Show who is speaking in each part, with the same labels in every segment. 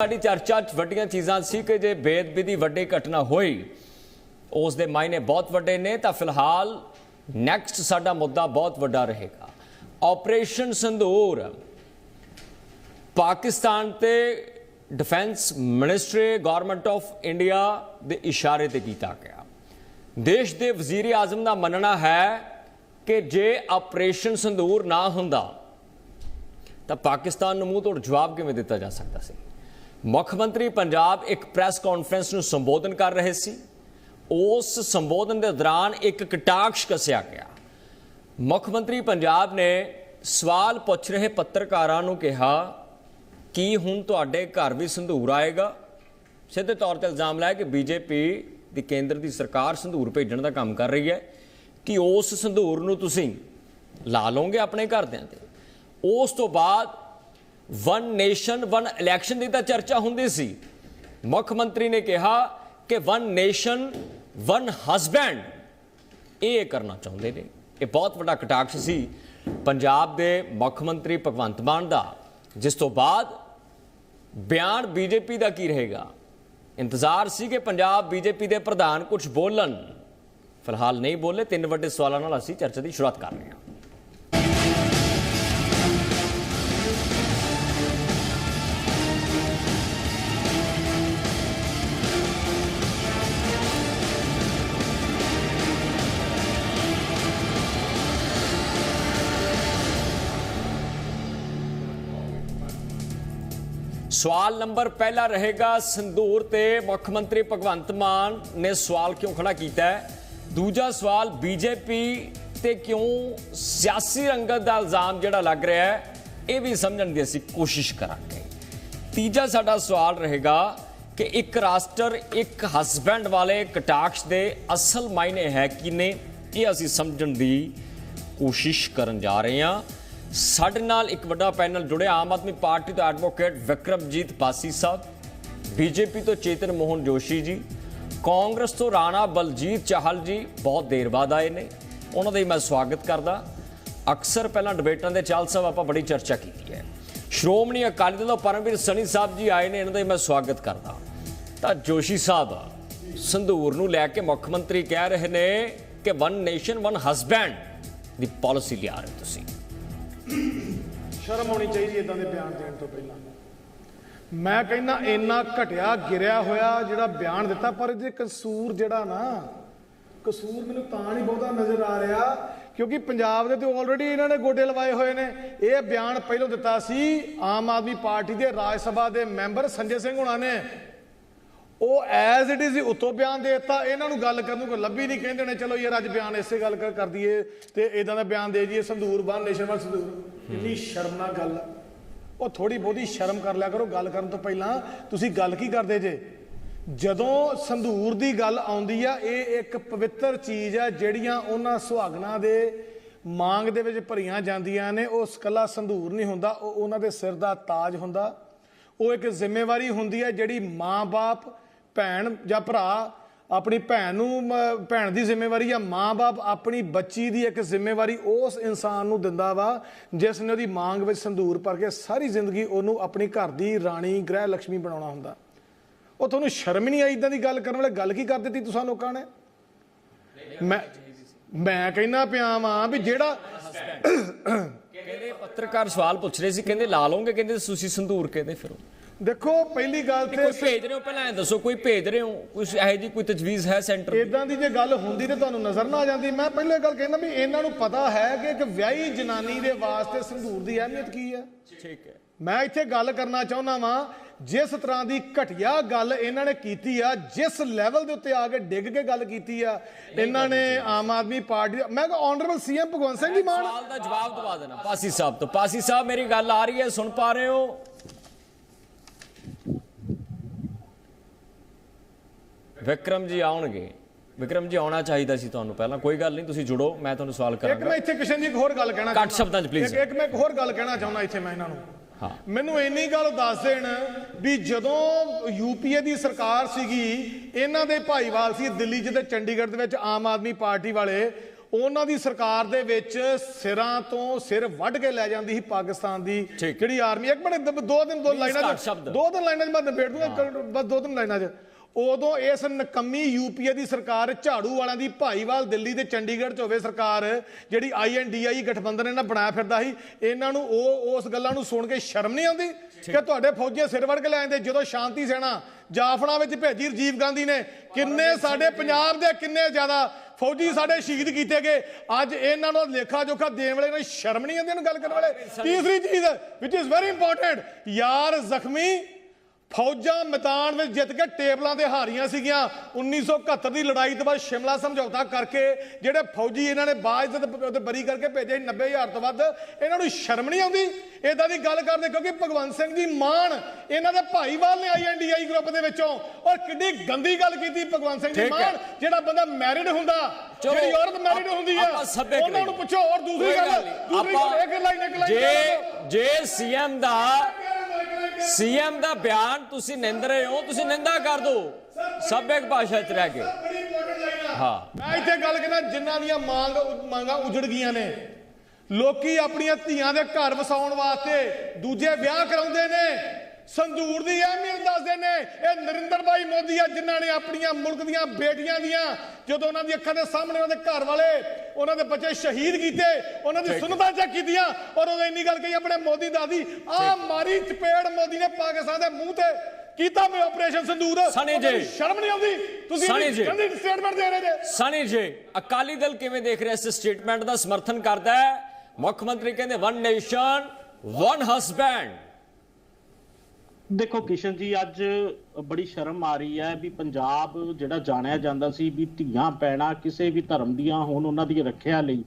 Speaker 1: ਸਾਡੀ ਚਰਚਾ 'ਚ ਵੱਡੀਆਂ ਚੀਜ਼ਾਂ ਸੀ ਕਿ ਜੇ ਬੇਦਬੀ ਦੀ ਵੱਡੀ ਘਟਨਾ ਹੋਈ, ਉਸ ਦੇ ਮਾਇਨੇ ਬਹੁਤ ਵੱਡੇ ਨੇ, ਤਾਂ ਫਿਲਹਾਲ ਨੈਕਸਟ ਸਾਡਾ ਮੁੱਦਾ ਬਹੁਤ ਵੱਡਾ ਰਹੇਗਾ। ਆਪਰੇਸ਼ਨ ਸੰਧੂਰ ਪਾਕਿਸਤਾਨ ਤੇ defence ministry government of India ਦੇ ਇਸ਼ਾਰੇ ਤੇ ਕੀਤਾ ਗਿਆ। ਦੇਸ਼ ਦੇ ਵਜ਼ੀਰ ਆਜ਼ਮ ਦਾ ਮੰਨਣਾ ਹੈ ਕਿ ਜੇ ਆਪਰੇਸ਼ਨ ਸੰਦੂਰ ਨਾ ਹੁੰਦਾ, ਤਾਂ ਪਾਕਿਸਤਾਨ ਨੂੰ ਮੂੰਹ ਤੋੜ ਜਵਾਬ ਕਿਵੇਂ ਦਿੱਤਾ ਜਾ ਸਕਦਾ ਸੀ? ਮੁੱਖ ਮੰਤਰੀ ਪੰਜਾਬ ਇੱਕ ਪ੍ਰੈਸ ਕਾਨਫਰੰਸ ਨੂੰ ਸੰਬੋਧਨ ਕਰ ਰਹੇ ਸੀ। ਉਸ ਸੰਬੋਧਨ ਦੇ ਦੌਰਾਨ ਇੱਕ ਕਟਾਕਸ਼ ਕੱਸਿਆ ਗਿਆ। ਮੁੱਖ ਮੰਤਰੀ ਪੰਜਾਬ ਨੇ ਸਵਾਲ ਪੁੱਛ ਰਹੇ ਪੱਤਰਕਾਰਾਂ ਨੂੰ ਕਿਹਾ, ਕਿ ਹੁਣ ਤੁਹਾਡੇ ਘਰ ਵੀ ਸੰਧੂਰ ਆਏਗਾ? ਸਿੱਧੇ ਤੌਰ ਤੇ ਇਲਜ਼ਾਮ ਲਾਇਆ ਕਿ ਬੀਜੇਪੀ ਦੀ ਕੇਂਦਰ ਦੀ ਸਰਕਾਰ ਸੰਧੂਰ ਭੇਜਣ ਦਾ ਕੰਮ ਕਰ ਰਹੀ ਹੈ। ਕਿ ਉਸ ਸੰਧੂਰ ਨੂੰ ਤੁਸੀਂ ਲਾ ਲਓਗੇ ਆਪਣੇ ਘਰਦਿਆਂ ਤੇ? ਉਸ ਤੋਂ ਬਾਅਦ ਵਨ ਨੇਸ਼ਨ ਵਨ ਇਲੈਕਸ਼ਨ ਦੀ ਤਾਂ ਚਰਚਾ ਹੁੰਦੀ ਸੀ। ਮੁੱਖ ਮੰਤਰੀ ਨੇ ਕਿਹਾ ਕਿ ਵਨ ਨੇਸ਼ਨ ਵਨ ਹਸਬੈਂਡ ਇਹ ਕਰਨਾ ਚਾਹੁੰਦੇ ਨੇ। ਇਹ ਬਹੁਤ ਵੱਡਾ ਕਟਾਕਸ਼ ਸੀ ਪੰਜਾਬ ਦੇ ਮੁੱਖ ਮੰਤਰੀ ਭਗਵੰਤ ਮਾਨ ਦਾ। ਜਿਸ ਤੋਂ ਬਾਅਦ ਬਿਆਨ ਬੀਜੇਪੀ ਦਾ ਕੀ ਰਹੇਗਾ? ਇੰਤਜ਼ਾਰ ਸੀ ਕਿ ਪੰਜਾਬ ਬੀਜੇਪੀ ਦੇ ਪ੍ਰਧਾਨ ਕੁਝ ਬੋਲਣ। ਫਿਲਹਾਲ ਨਹੀਂ ਬੋਲੇ, ਤਿੰਨ ਵੱਡੇ ਸਵਾਲਾਂ ਨਾਲ ਅਸੀਂ ਚਰਚਾ ਦੀ ਸ਼ੁਰੂਆਤ ਕਰ ਰਹੇ ਹਾਂ। ਸਵਾਲ ਨੰਬਰ ਪਹਿਲਾ ਰਹੇਗਾ ਸੰਦੂਰ ਤੇ ਮੁੱਖ ਮੰਤਰੀ ਭਗਵੰਤ ਮਾਨ ਨੇ ਸਵਾਲ ਕਿਉਂ ਖੜਾ ਕੀਤਾ ਹੈ? ਦੂਜਾ ਸਵਾਲ, ਬੀਜੇਪੀ ਤੇ ਕਿਉਂ ਸਿਆਸੀ ਰੰਗਤ ਦਾ ਇਲਜ਼ਾਮ ਜਿਹੜਾ ਲੱਗ ਰਿਹਾ ਹੈ, ਇਹ ਵੀ ਸਮਝਣ ਦੀ ਅਸੀਂ ਕੋਸ਼ਿਸ਼ ਕਰਾਂਗੇ। ਤੀਜਾ ਸਾਡਾ ਸਵਾਲ ਰਹੇਗਾ ਕਿ ਇੱਕ ਰਾਸ਼ਟਰ, ਇੱਕ ਹਸਬੈਂਡ ਵਾਲੇ ਕਟਾਕਸ਼ ਦੇ ਅਸਲ ਮਾਇਨੇ ਹੈ ਕੀ ਨੇ ਇਹ ਅਸੀਂ ਸਮਝਣ ਦੀ ਕੋਸ਼ਿਸ਼ ਕਰਨ ਜਾ ਰਹੇ ਹਾਂ। ਸਾਡੇ ਨਾਲ ਇੱਕ ਵੱਡਾ ਪੈਨਲ ਜੁੜਿਆ। ਆਮ ਆਦਮੀ ਪਾਰਟੀ ਤੋਂ ਐਡਵੋਕੇਟ ਵਿਕਰਮਜੀਤ ਪਾਸੀ ਸਾਹਿਬ, ਬੀਜੇਪੀ ਤੋਂ ਚੇਤਨ ਮੋਹਨ ਜੋਸ਼ੀ ਜੀ, ਕਾਂਗਰਸ ਤੋਂ ਰਾਣਾ ਬਲਜੀਤ ਚਾਹਲ ਜੀ ਬਹੁਤ ਦੇਰ ਬਾਅਦ ਆਏ ਨੇ। ਉਹਨਾਂ ਦਾ ਹੀ ਮੈਂ ਸਵਾਗਤ ਕਰਦਾ। ਅਕਸਰ ਪਹਿਲਾਂ ਡਿਬੇਟਾਂ ਦੇ ਚੱਲ ਸਾਹਿਬ ਆਪਾਂ ਬੜੀ ਚਰਚਾ ਕੀਤੀ ਹੈ। ਸ਼੍ਰੋਮਣੀ ਅਕਾਲੀ ਦਲ ਤੋਂ ਪਰਮਵੀਰ ਸਣੀ ਸਾਹਿਬ ਜੀ ਆਏ ਨੇ, ਇਹਨਾਂ ਦਾ ਹੀ ਮੈਂ ਸਵਾਗਤ ਕਰਦਾ। ਤਾਂ ਜੋਸ਼ੀ ਸਾਹਿਬ, ਸੰਧੂਰ ਨੂੰ ਲੈ ਕੇ ਮੁੱਖ ਮੰਤਰੀ ਕਹਿ ਰਹੇ ਨੇ ਕਿ ਵਨ ਨੇਸ਼ਨ ਵਨ ਹਸਬੈਂਡ ਦੀ ਪਾਲਿਸੀ ਲਿਆ ਰਹੇ ਤੁਸੀਂ।
Speaker 2: ਸ਼ਰਮ ਆਉਣੀ ਚਾਹੀਦੀ ਇਦਾਂ ਦੇ ਬਿਆਨ ਦੇਣ ਤੋਂ ਪਹਿਲਾਂ। ਮੈਂ ਕਹਿੰਦਾ ਇੰਨਾ ਘਟਿਆ, ਗਿਰਿਆ ਹੋਇਆ ਜਿਹੜਾ ਬਿਆਨ ਦਿੱਤਾ, ਪਰ ਇਹਦੇ ਕਸੂਰ ਜਿਹੜਾ ਨਾ, ਕਸੂਰ ਮੈਨੂੰ ਤਾਂ ਨਹੀਂ ਬਹੁਤਾ ਨਜ਼ਰ ਆ ਰਿਹਾ, ਕਿਉਂਕਿ ਪੰਜਾਬ ਦੇ ਤੇ ਆਲਰੇਡੀ ਇਹਨਾਂ ਨੇ ਗੋਡੇ ਲਵਾਏ ਹੋਏ ਨੇ। ਇਹ ਬਿਆਨ ਪਹਿਲਾਂ ਦਿੱਤਾ ਸੀ ਆਮ ਆਦਮੀ ਪਾਰਟੀ ਦੇ ਰਾਜ ਸਭਾ ਦੇ ਮੈਂਬਰ ਸੰਜੇ ਸਿੰਘ ਹੁਣਾਂ ਨੇ। ਉਹ ਐਜ਼ ਇਟ ਇਜ਼ ਉੱਤੋਂ ਬਿਆਨ ਦੇ ਦਿੱਤਾ। ਇਹਨਾਂ ਨੂੰ ਗੱਲ ਕਰਨ ਨੂੰ ਕੋਈ ਲੱਭੀ ਨਹੀਂ, ਕਹਿੰਦੇ ਨੇ, ਚਲੋ ਯਾਰ, ਅੱਜ ਬਿਆਨ ਇਸੇ ਗੱਲ ਕਰ ਕਰ ਦਈਏ ਤੇ ਇਦਾਂ ਦਾ ਬਿਆਨ ਦੇ ਜੀਏ ਸੰਧੂਰ ਬੰਨ ਨੇਸ਼ਨ ਵੱਲ ਸੰਧੂਰ। ਇੰਨੀ ਸ਼ਰਮਨਾਕ ਗੱਲ ਉਹ ਥੋੜੀ ਬਹੁਤੀ ਸ਼ਰਮ ਕਰ ਲਿਆ ਕਰੋ, ਗੱਲ ਕਰਨ ਤੋਂ ਪਹਿਲਾਂ ਤੁਸੀਂ ਗੱਲ ਕੀ ਕਰਦੇ ਜੇ? ਜਦੋਂ ਸੰਧੂਰ ਦੀ ਗੱਲ ਆਉਂਦੀ ਆ, ਇਹ ਇੱਕ ਪਵਿੱਤਰ ਚੀਜ਼ ਆ, ਜਿਹੜੀਆਂ ਉਹਨਾਂ ਸੁਹਾਗਣਾ ਦੇ ਮਾਂਗ ਦੇ ਵਿੱਚ ਭਰੀਆਂ ਜਾਂਦੀਆਂ ਨੇ। ਉਹ ਇਕੱਲਾ ਸੰਧੂਰ ਨਹੀਂ ਹੁੰਦਾ, ਉਹ ਉਹਨਾਂ ਦੇ ਸਿਰ ਦਾ ਤਾਜ ਹੁੰਦਾ। ਉਹ ਇੱਕ ਜ਼ਿੰਮੇਵਾਰੀ ਹੁੰਦੀ ਹੈ ਜਿਹੜੀ ਮਾਂ-ਬਾਪ ਭੈਣ ਜਾਂ ਭਰਾ ਆਪਣੀ ਭੈਣ ਨੂੰ ਭੈਣ ਦੀ ਜ਼ਿੰਮੇਵਾਰੀ ਜਾਂ ਮਾਂ-ਬਾਪ ਆਪਣੀ ਬੱਚੀ ਦੀ ਇੱਕ ਜ਼ਿੰਮੇਵਾਰੀ ਉਸ ਇਨਸਾਨ ਨੂੰ ਦਿੰਦਾ ਵਾ, ਜਿਸ ਨੇ ਉਹਦੀ ਮਾਂਗ ਵਿੱਚ ਸੰਧੂਰ ਭਰ ਕੇ ਸਾਰੀ ਜ਼ਿੰਦਗੀ ਉਹਨੂੰ ਆਪਣੀ ਘਰ ਦੀ ਰਾਣੀ ਗ੍ਰਹਿ ਲక్ష్ਮੀ ਬਣਾਉਣਾ ਹੁੰਦਾ। ਉਹ ਤੁਹਾਨੂੰ ਸ਼ਰਮ ਹੀ ਨਹੀਂ ਆਈ ਇਦਾਂ ਦੀ ਗੱਲ ਕਰਨ ਵਾਲੇ? ਗੱਲ ਕੀ ਕਰ ਦਿੱਤੀ ਤੁਸੀਂ ਲੋਕਾਂ ਨੇ ਮੈਂ ਮੈਂ ਕਹਿੰਦਾ ਪਿਆ ਵਾਂ ਵੀ ਜਿਹੜਾ
Speaker 1: ਕਹਿੰਦੇ ਪੱਤਰਕਾਰ ਸਵਾਲ ਪੁੱਛ ਰਹੇ ਸੀ, ਕਹਿੰਦੇ ਲਾ ਲਓਗੇ, ਕਹਿੰਦੇ ਤੁਸੀਂ ਸੰਧੂਰ ਕਹਿੰਦੇ ਫਿਰ
Speaker 2: ਦੇਖੋ ਪਹਿਲੀ ਗੱਲ ਤੇ
Speaker 1: ਕੋਈ ਭੇਜ ਰਹੇ ਹੋ? ਪਹਿਲਾਂ ਦੱਸੋ ਕੋਈ ਭੇਜ ਰਹੇ ਹੋ? ਕੁਝ ਇਹੋ ਜੀ ਕੋਈ ਤਜਵੀਜ਼ ਹੈ ਸੈਂਟਰ?
Speaker 2: ਇਦਾਂ ਦੀ ਜੇ ਗੱਲ ਹੁੰਦੀ ਤੇ ਤੁਹਾਨੂੰ ਨਜ਼ਰ ਨਾ ਆ ਜਾਂਦੀ। ਮੈਂ ਪਹਿਲੇ ਗੱਲ ਕਹਿੰਦਾ ਵੀ ਇਹਨਾਂ ਨੂੰ ਪਤਾ ਹੈ ਕਿ ਇੱਕ ਵਿਆਹੀ ਜਨਾਨੀ ਦੇ ਵਾਸਤੇ ਸੰਧੂਰ ਦੀ ਅਹਿਮੀਅਤ ਕੀ ਹੈ।
Speaker 1: ਠੀਕ ਹੈ।
Speaker 2: ਮੈਂ ਇੱਥੇ ਗੱਲ ਕਰਨਾ ਚਾਹੁੰਦਾ ਵਾਂ ਜਿਸ ਤਰ੍ਹਾਂ ਦੀ ਘਟੀਆ ਗੱਲ ਇਹਨਾਂ ਨੇ ਕੀਤੀ ਆ ਜਿਸ ਲੈਵਲ ਦੇ ਉੱਤੇ ਆ ਕੇ ਡਿੱਗ ਕੇ ਗੱਲ ਕੀਤੀ ਆ ਇਹਨਾਂ ਨੇ ਆਮ ਆਦਮੀ ਪਾਰਟੀ ਮੈਂ ਕਿਹਾ ਆਨਰੇਬਲ ਸੀਐਮ ਭਗਵੰਤ ਸਿੰਘ ਜੀ ਮਾਨ।
Speaker 1: ਸਵਾਲ ਦਾ ਜਵਾਬ ਦਵਾ ਦੇਣਾ ਪਾਸੀ ਸਾਹਿਬ ਤੋਂ। ਪਾਸੀ ਸਾਹਿਬ ਮੇਰੀ ਗੱਲ ਆ ਰਹੀ ਹੈ ਸੁਣ ਪਾ ਰਹੇ ਹੋ? ਵਿਕਰਮ ਜੀ ਆਉਣਗੇ ਵਿਕਰਮ ਜੀ ਆਉਣਾ ਚਾਹੀਦਾ ਸੀ ਤੁਹਾਨੂੰ ਪਹਿਲਾਂ ਕੋਈ ਗੱਲ ਨਹੀਂ ਤੁਸੀਂ ਜੁੜੋ ਮੈਂ ਤੁਹਾਨੂੰ ਸਵਾਲ
Speaker 2: ਇੱਕ
Speaker 1: ਕਰਾਂਗਾ
Speaker 2: ਮੈਂ ਇੱਥੇ ਕਿਸ਼ਨ ਜੀ ਇੱਕ ਹੋਰ ਗੱਲ ਕਹਿਣਾ
Speaker 1: ਘੱਟ। ਸ਼ਬਦਾਂ 'ਚ please।
Speaker 2: ਇੱਕ ਇੱਕ ਮੈਂ ਇੱਕ ਹੋਰ ਗੱਲ ਕਹਿਣਾ ਚਾਹੁੰਦਾ ਇੱਥੇ ਮੈਂ ਇਹਨਾਂ ਨੂੰ
Speaker 1: ਹਾਂ
Speaker 2: ਮੈਨੂੰ ਇੰਨੀ ਗੱਲ ਦੱਸ ਦੇਣ ਵੀ ਜਦੋਂ ਯੂਪੀਏ ਦੀ ਸਰਕਾਰ ਸੀਗੀ ਇਹਨਾਂ ਦੇ ਭਾਈਵਾਲ ਸੀ ਦਿੱਲੀ 'ਚ ਤੇ ਚੰਡੀਗੜ੍ਹ ਦੇ ਵਿੱਚ ਆਮ ਆਦਮੀ ਪਾਰਟੀ ਵਾਲੇ ਉਹਨਾਂ ਦੀ ਸਰਕਾਰ ਦੇ ਵਿੱਚ ਸਿਰਾਂ ਤੋਂ ਸਿਰ ਵੱਢ ਕੇ ਲੈ ਜਾਂਦੀ ਸੀ ਪਾਕਿਸਤਾਨ ਦੀ
Speaker 1: ਠੀਕ।
Speaker 2: ਜਿਹੜੀ ਆਰਮੀ ਇੱਕ ਮਿੰਟ ਦ- ਦੋ ਦਿਨ ਦੋ ਲਾਈਨਾਂ
Speaker 1: ਘੱਟ
Speaker 2: ਚ
Speaker 1: ਸ਼ਬਦ।
Speaker 2: ਦੋ ਤਿੰਨ ਲਾਈਨਾਂ ਚ ਮੈਂ ਨਿਬੇੜ ਦੂੰਗਾ ਬਸ ਦੋ ਤਿੰਨ ਲਾਈਨਾਂ ਚ ਉਦੋਂ ਇਸ ਨਕਮੀ ਯੂਪੀਏ ਦੀ ਸਰਕਾਰ ਝਾੜੂ ਵਾਲਿਆਂ ਦੀ ਭਾਈਵਾਲ ਦਿੱਲੀ ਤੇ ਚੰਡੀਗੜ੍ਹ ਚ ਹੋਵੇ ਸਰਕਾਰ ਜਿਹੜੀ ਆਈਐਨਡੀਆਈ ਗਠਬੰਧਨ ਇਹਨਾਂ ਬਣਾਇਆ ਫਿਰਦਾ ਸੀ ਇਹਨਾਂ ਨੂੰ ਉਹ ਉਸ ਗੱਲਾਂ ਨੂੰ ਸੁਣ ਕੇ ਸ਼ਰਮ ਨਹੀਂ ਆਉਂਦੀ ਕਿ ਤੁਹਾਡੇ ਫੌਜੀ ਸਿਰ ਵੜ ਕੇ ਲੈ ਜਾਂਦੇ ਜਦੋਂ ਸ਼ਾਂਤੀ ਸੈਨਾ ਜਾਫਨਾ ਵਿੱਚ ਭੇਜੀ ਰਜੀਵ ਗਾਂਧੀ ਨੇ ਕਿੰਨੇ ਸਾਡੇ ਪੰਜਾਬ ਦੇ ਕਿੰਨੇ ਜ਼ਿਆਦਾ ਫੌਜੀ ਸਾਡੇ ਸ਼ਹੀਦ ਕੀਤੇ ਗਏ ਅੱਜ ਇਹਨਾਂ ਨੂੰ ਲੇਖਾ ਜੋਖਾ ਦੇਣ ਵਾਲੇ ਨੂੰ ਸ਼ਰਮ ਨਹੀਂ ਆਉਂਦੀ ਇਹਨੂੰ ਗੱਲ ਕਰਨ ਵਾਲੇ? ਤੀਸਰੀ ਚੀਜ਼ ਵਿਚ ਇਜ਼ ਵੈਰੀ ਇੰਪੋਰਟੈਂਟ ਯਾਰ ਜ਼ਖਮੀ ਫੌਜਾਂ ਮੈਦਾਨ ਵਿੱਚ ਜਿੱਤ ਕੇ ਟੇਬਲਾਂ ਤੇ ਹਾਰੀਆਂ ਸੀਗੀਆਂ 1971 ਦੀ ਲੜਾਈ ਤੋਂ ਬਾਅਦ ਸ਼ਿਮਲਾ ਸਮਝੌਤਾ ਕਰਕੇ ਜਿਹੜੇ ਫੌਜੀ ਇਹਨਾਂ ਨੇ ਬਾਅਦ ਤੇ ਬਰੀ ਕਰਕੇ ਭੇਜੇ ਸੀ 90000 ਤੋਂ ਵੱਧ ਇਹਨਾਂ ਨੂੰ ਸ਼ਰਮ ਨਹੀਂ ਆਉਂਦੀ ਇਦਾਂ ਦੀ ਗੱਲ ਕਰਦੇ ਕਿਉਂਕਿ ਭਗਵੰਤ ਸਿੰਘ ਜੀ ਮਾਨ ਇਹਨਾਂ ਦੇ ਭਾਈਵਾਲ ਨੇ ਆਈਐਨਡੀਆਈ ਗਰੁੱਪ ਦੇ ਵਿੱਚੋਂ ਔਰ ਕਿੰਨੀ ਗੰਦੀ ਗੱਲ ਕੀਤੀ ਭਗਵੰਤ ਸਿੰਘ ਜੀ। ਮਾਨ ਜਿਹੜਾ ਬੰਦਾ ਮੈਰਿਡ ਹੁੰਦਾ ਜਿਹੜੀ ਔਰਤ ਮੈਰਿਡ ਹੁੰਦੀ ਆ ਉਹਨਾਂ ਨੂੰ। ਪੁੱਛੋ ਔਰ ਗੱਲ। ਦੂਸਰੀ ਗੱਲ
Speaker 1: ਆਪਾਂ-
Speaker 2: ਇੱਕ ਲਾਈਨ ਇੱਕ ਲਾਈਨ
Speaker 1: ਜੇ ਜੇ ਸੀਐਮ ਦਾ ਸੀਐਮ ਦਾ ਬਿਆਨ ਤੁਸੀਂ ਨਿੰਦ ਰਹੇ ਹੋ, ਤੁਸੀਂ ਨਿੰਦਾ ਕਰ ਦਿਓ ਸਭਿਅਕ ਭਾਸ਼ਾ ਚ ਰਹਿ ਕੇ ਹਾਂ।
Speaker 2: ਮੈਂ ਇੱਥੇ ਗੱਲ ਕਰਨਾ ਜਿਨ੍ਹਾਂ ਦੀਆਂ ਮੰਗ, ਮੰਗਾਂ ਉਜੜ ਗਈਆਂ ਨੇ, ਲੋਕੀ ਆਪਣੀਆਂ ਧੀਆਂ ਦੇ ਘਰ ਵਸਾਉਣ ਵਾਸਤੇ ਦੂਜੇ ਵਿਆਹ ਕਰਾਉਂਦੇ ਨੇ ਸੰਦੂਰ ਦੀ ਅਹਿਮੀਅਤ ਦੱਸਦੇ ਨੇ ਇਹ ਨਰਿੰਦਰ ਭਾਈ ਮੋਦੀ ਆ ਜਿਨ੍ਹਾਂ ਨੇ ਆਪਣੀਆਂ ਮੁਲਕ ਦੀਆਂ ਬੇਟੀਆਂ ਦੀਆਂ ਜਦੋਂ ਉਹਨਾਂ ਦੀ ਅੱਖਾਂ ਦੇ ਸਾਹਮਣੇ ਉਹਦੇ ਘਰ ਵਾਲੇ ਉਹਨਾਂ ਦੇ ਬੱਚੇ ਸ਼ਹੀਦ ਕੀਤੇ ਉਹਨਾਂ ਦੀ ਸੁਨਤਾਂ ਚੈੱਕ ਕੀਤੀਆਂ ਔਰ ਉਹ ਇੰਨੀ ਗੱਲ ਕਹੀ ਆਪਣੇ ਮੋਦੀ ਦਾਦੀ ਆ ਮਾਰੀ ਚਪੇੜ ਮੋਦੀ ਨੇ ਪਾਕਿਸਤਾਨ ਦੇ ਮੂੰਹ ਤੇ ਕੀਤਾ ਮੈਂ ਆਪਰੇਸ਼ਨ ਸੰਦੂਰ।
Speaker 1: ਸਣੀ ਜੀ।
Speaker 2: ਸ਼ਰਮ ਨਹੀਂ ਆਉਂਦੀ? ਤੁਸੀਂ। ਗੰਦੀ ਸਟੇਟਮੈਂਟ ਦੇ ਰਹੇ ਜੇ
Speaker 1: ਸਣੀ ਜੀ ਅਕਾਲੀ ਦਲ ਕਿਵੇਂ ਦੇਖ ਰਿਹਾ ਇਸ ਸਟੇਟਮੈਂਟ ਦਾ ਸਮਰਥਨ ਕਰਦਾ ਹੈ? ਮੁੱਖ ਮੰਤਰੀ ਕਹਿੰਦੇ ਵਨ ਨੇਸ਼ਨ ਵਨ ਹਸਬੈਂਡ
Speaker 3: ਦੇਖੋ ਕਿਸ਼ਨ ਜੀ, ਅੱਜ ਬੜੀ ਸ਼ਰਮ ਆ ਰਹੀ ਹੈ ਵੀ ਪੰਜਾਬ ਜਿਹੜਾ ਜਾਣਿਆ ਜਾਂਦਾ ਸੀ ਵੀ ਧੀਆਂ ਪੈਣਾ ਕਿਸੇ ਵੀ ਧਰਮ ਦੀਆਂ ਹੋਣ ਉਹਨਾਂ ਦੀ ਰੱਖਿਆ ਲਈ।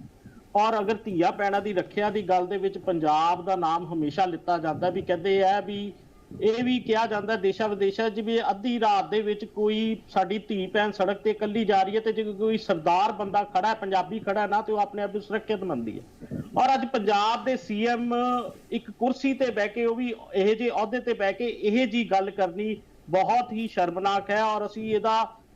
Speaker 3: ਔਰ ਅਗਰ ਧੀਆਂ ਪੈਣਾ ਦੀ ਰੱਖਿਆ ਦੀ ਗੱਲ ਦੇ ਵਿੱਚ ਪੰਜਾਬ ਦਾ ਨਾਮ ਹਮੇਸ਼ਾ ਲਿੱਤਾ ਜਾਂਦਾ ਵੀ ਕਹਿੰਦੇ ਆ ਵੀ ਇਹ ਵੀ ਕਿਹਾ ਜਾਂਦਾ ਦੇਸ਼ਾ ਵਿਦੇਸ਼ਾਂ 'ਚ ਵੀ ਅੱਧੀ ਰਾਤ ਦੇ ਵਿੱਚ ਕੋਈ ਸਾਡੀ ਧੀ ਭੈਣ ਸੜਕ ਤੇ ਇਕੱਲੀ ਜਾ ਰਹੀ ਹੈ ਤੇ ਜੇ ਕੋਈ ਸਰਦਾਰ ਬੰਦਾ ਖੜਾ ਹੈ, ਪੰਜਾਬੀ ਖੜਾ ਨਾ, ਤੇ ਉਹ ਆਪਣੇ ਆਪ ਨੂੰ ਸੁਰੱਖਿਅਤ ਮੰਨਦੀ ਹੈ। ਔਰ ਅੱਜ ਪੰਜਾਬ ਦੇ ਸੀਐਮ ਇੱਕ ਕੁਰਸੀ ਤੇ ਬਹਿ ਕੇ ਉਹ ਵੀ ਇਹ ਜਿਹੇ ਅਹੁਦੇ ਤੇ ਬਹਿ ਕੇ ਇਹ ਜੀ ਗੱਲ ਕਰਨੀ ਬਹੁਤ ਹੀ ਸ਼ਰਮਨਾਕ ਹੈ ਔਰ ਅਸੀਂ ਇਹਦਾ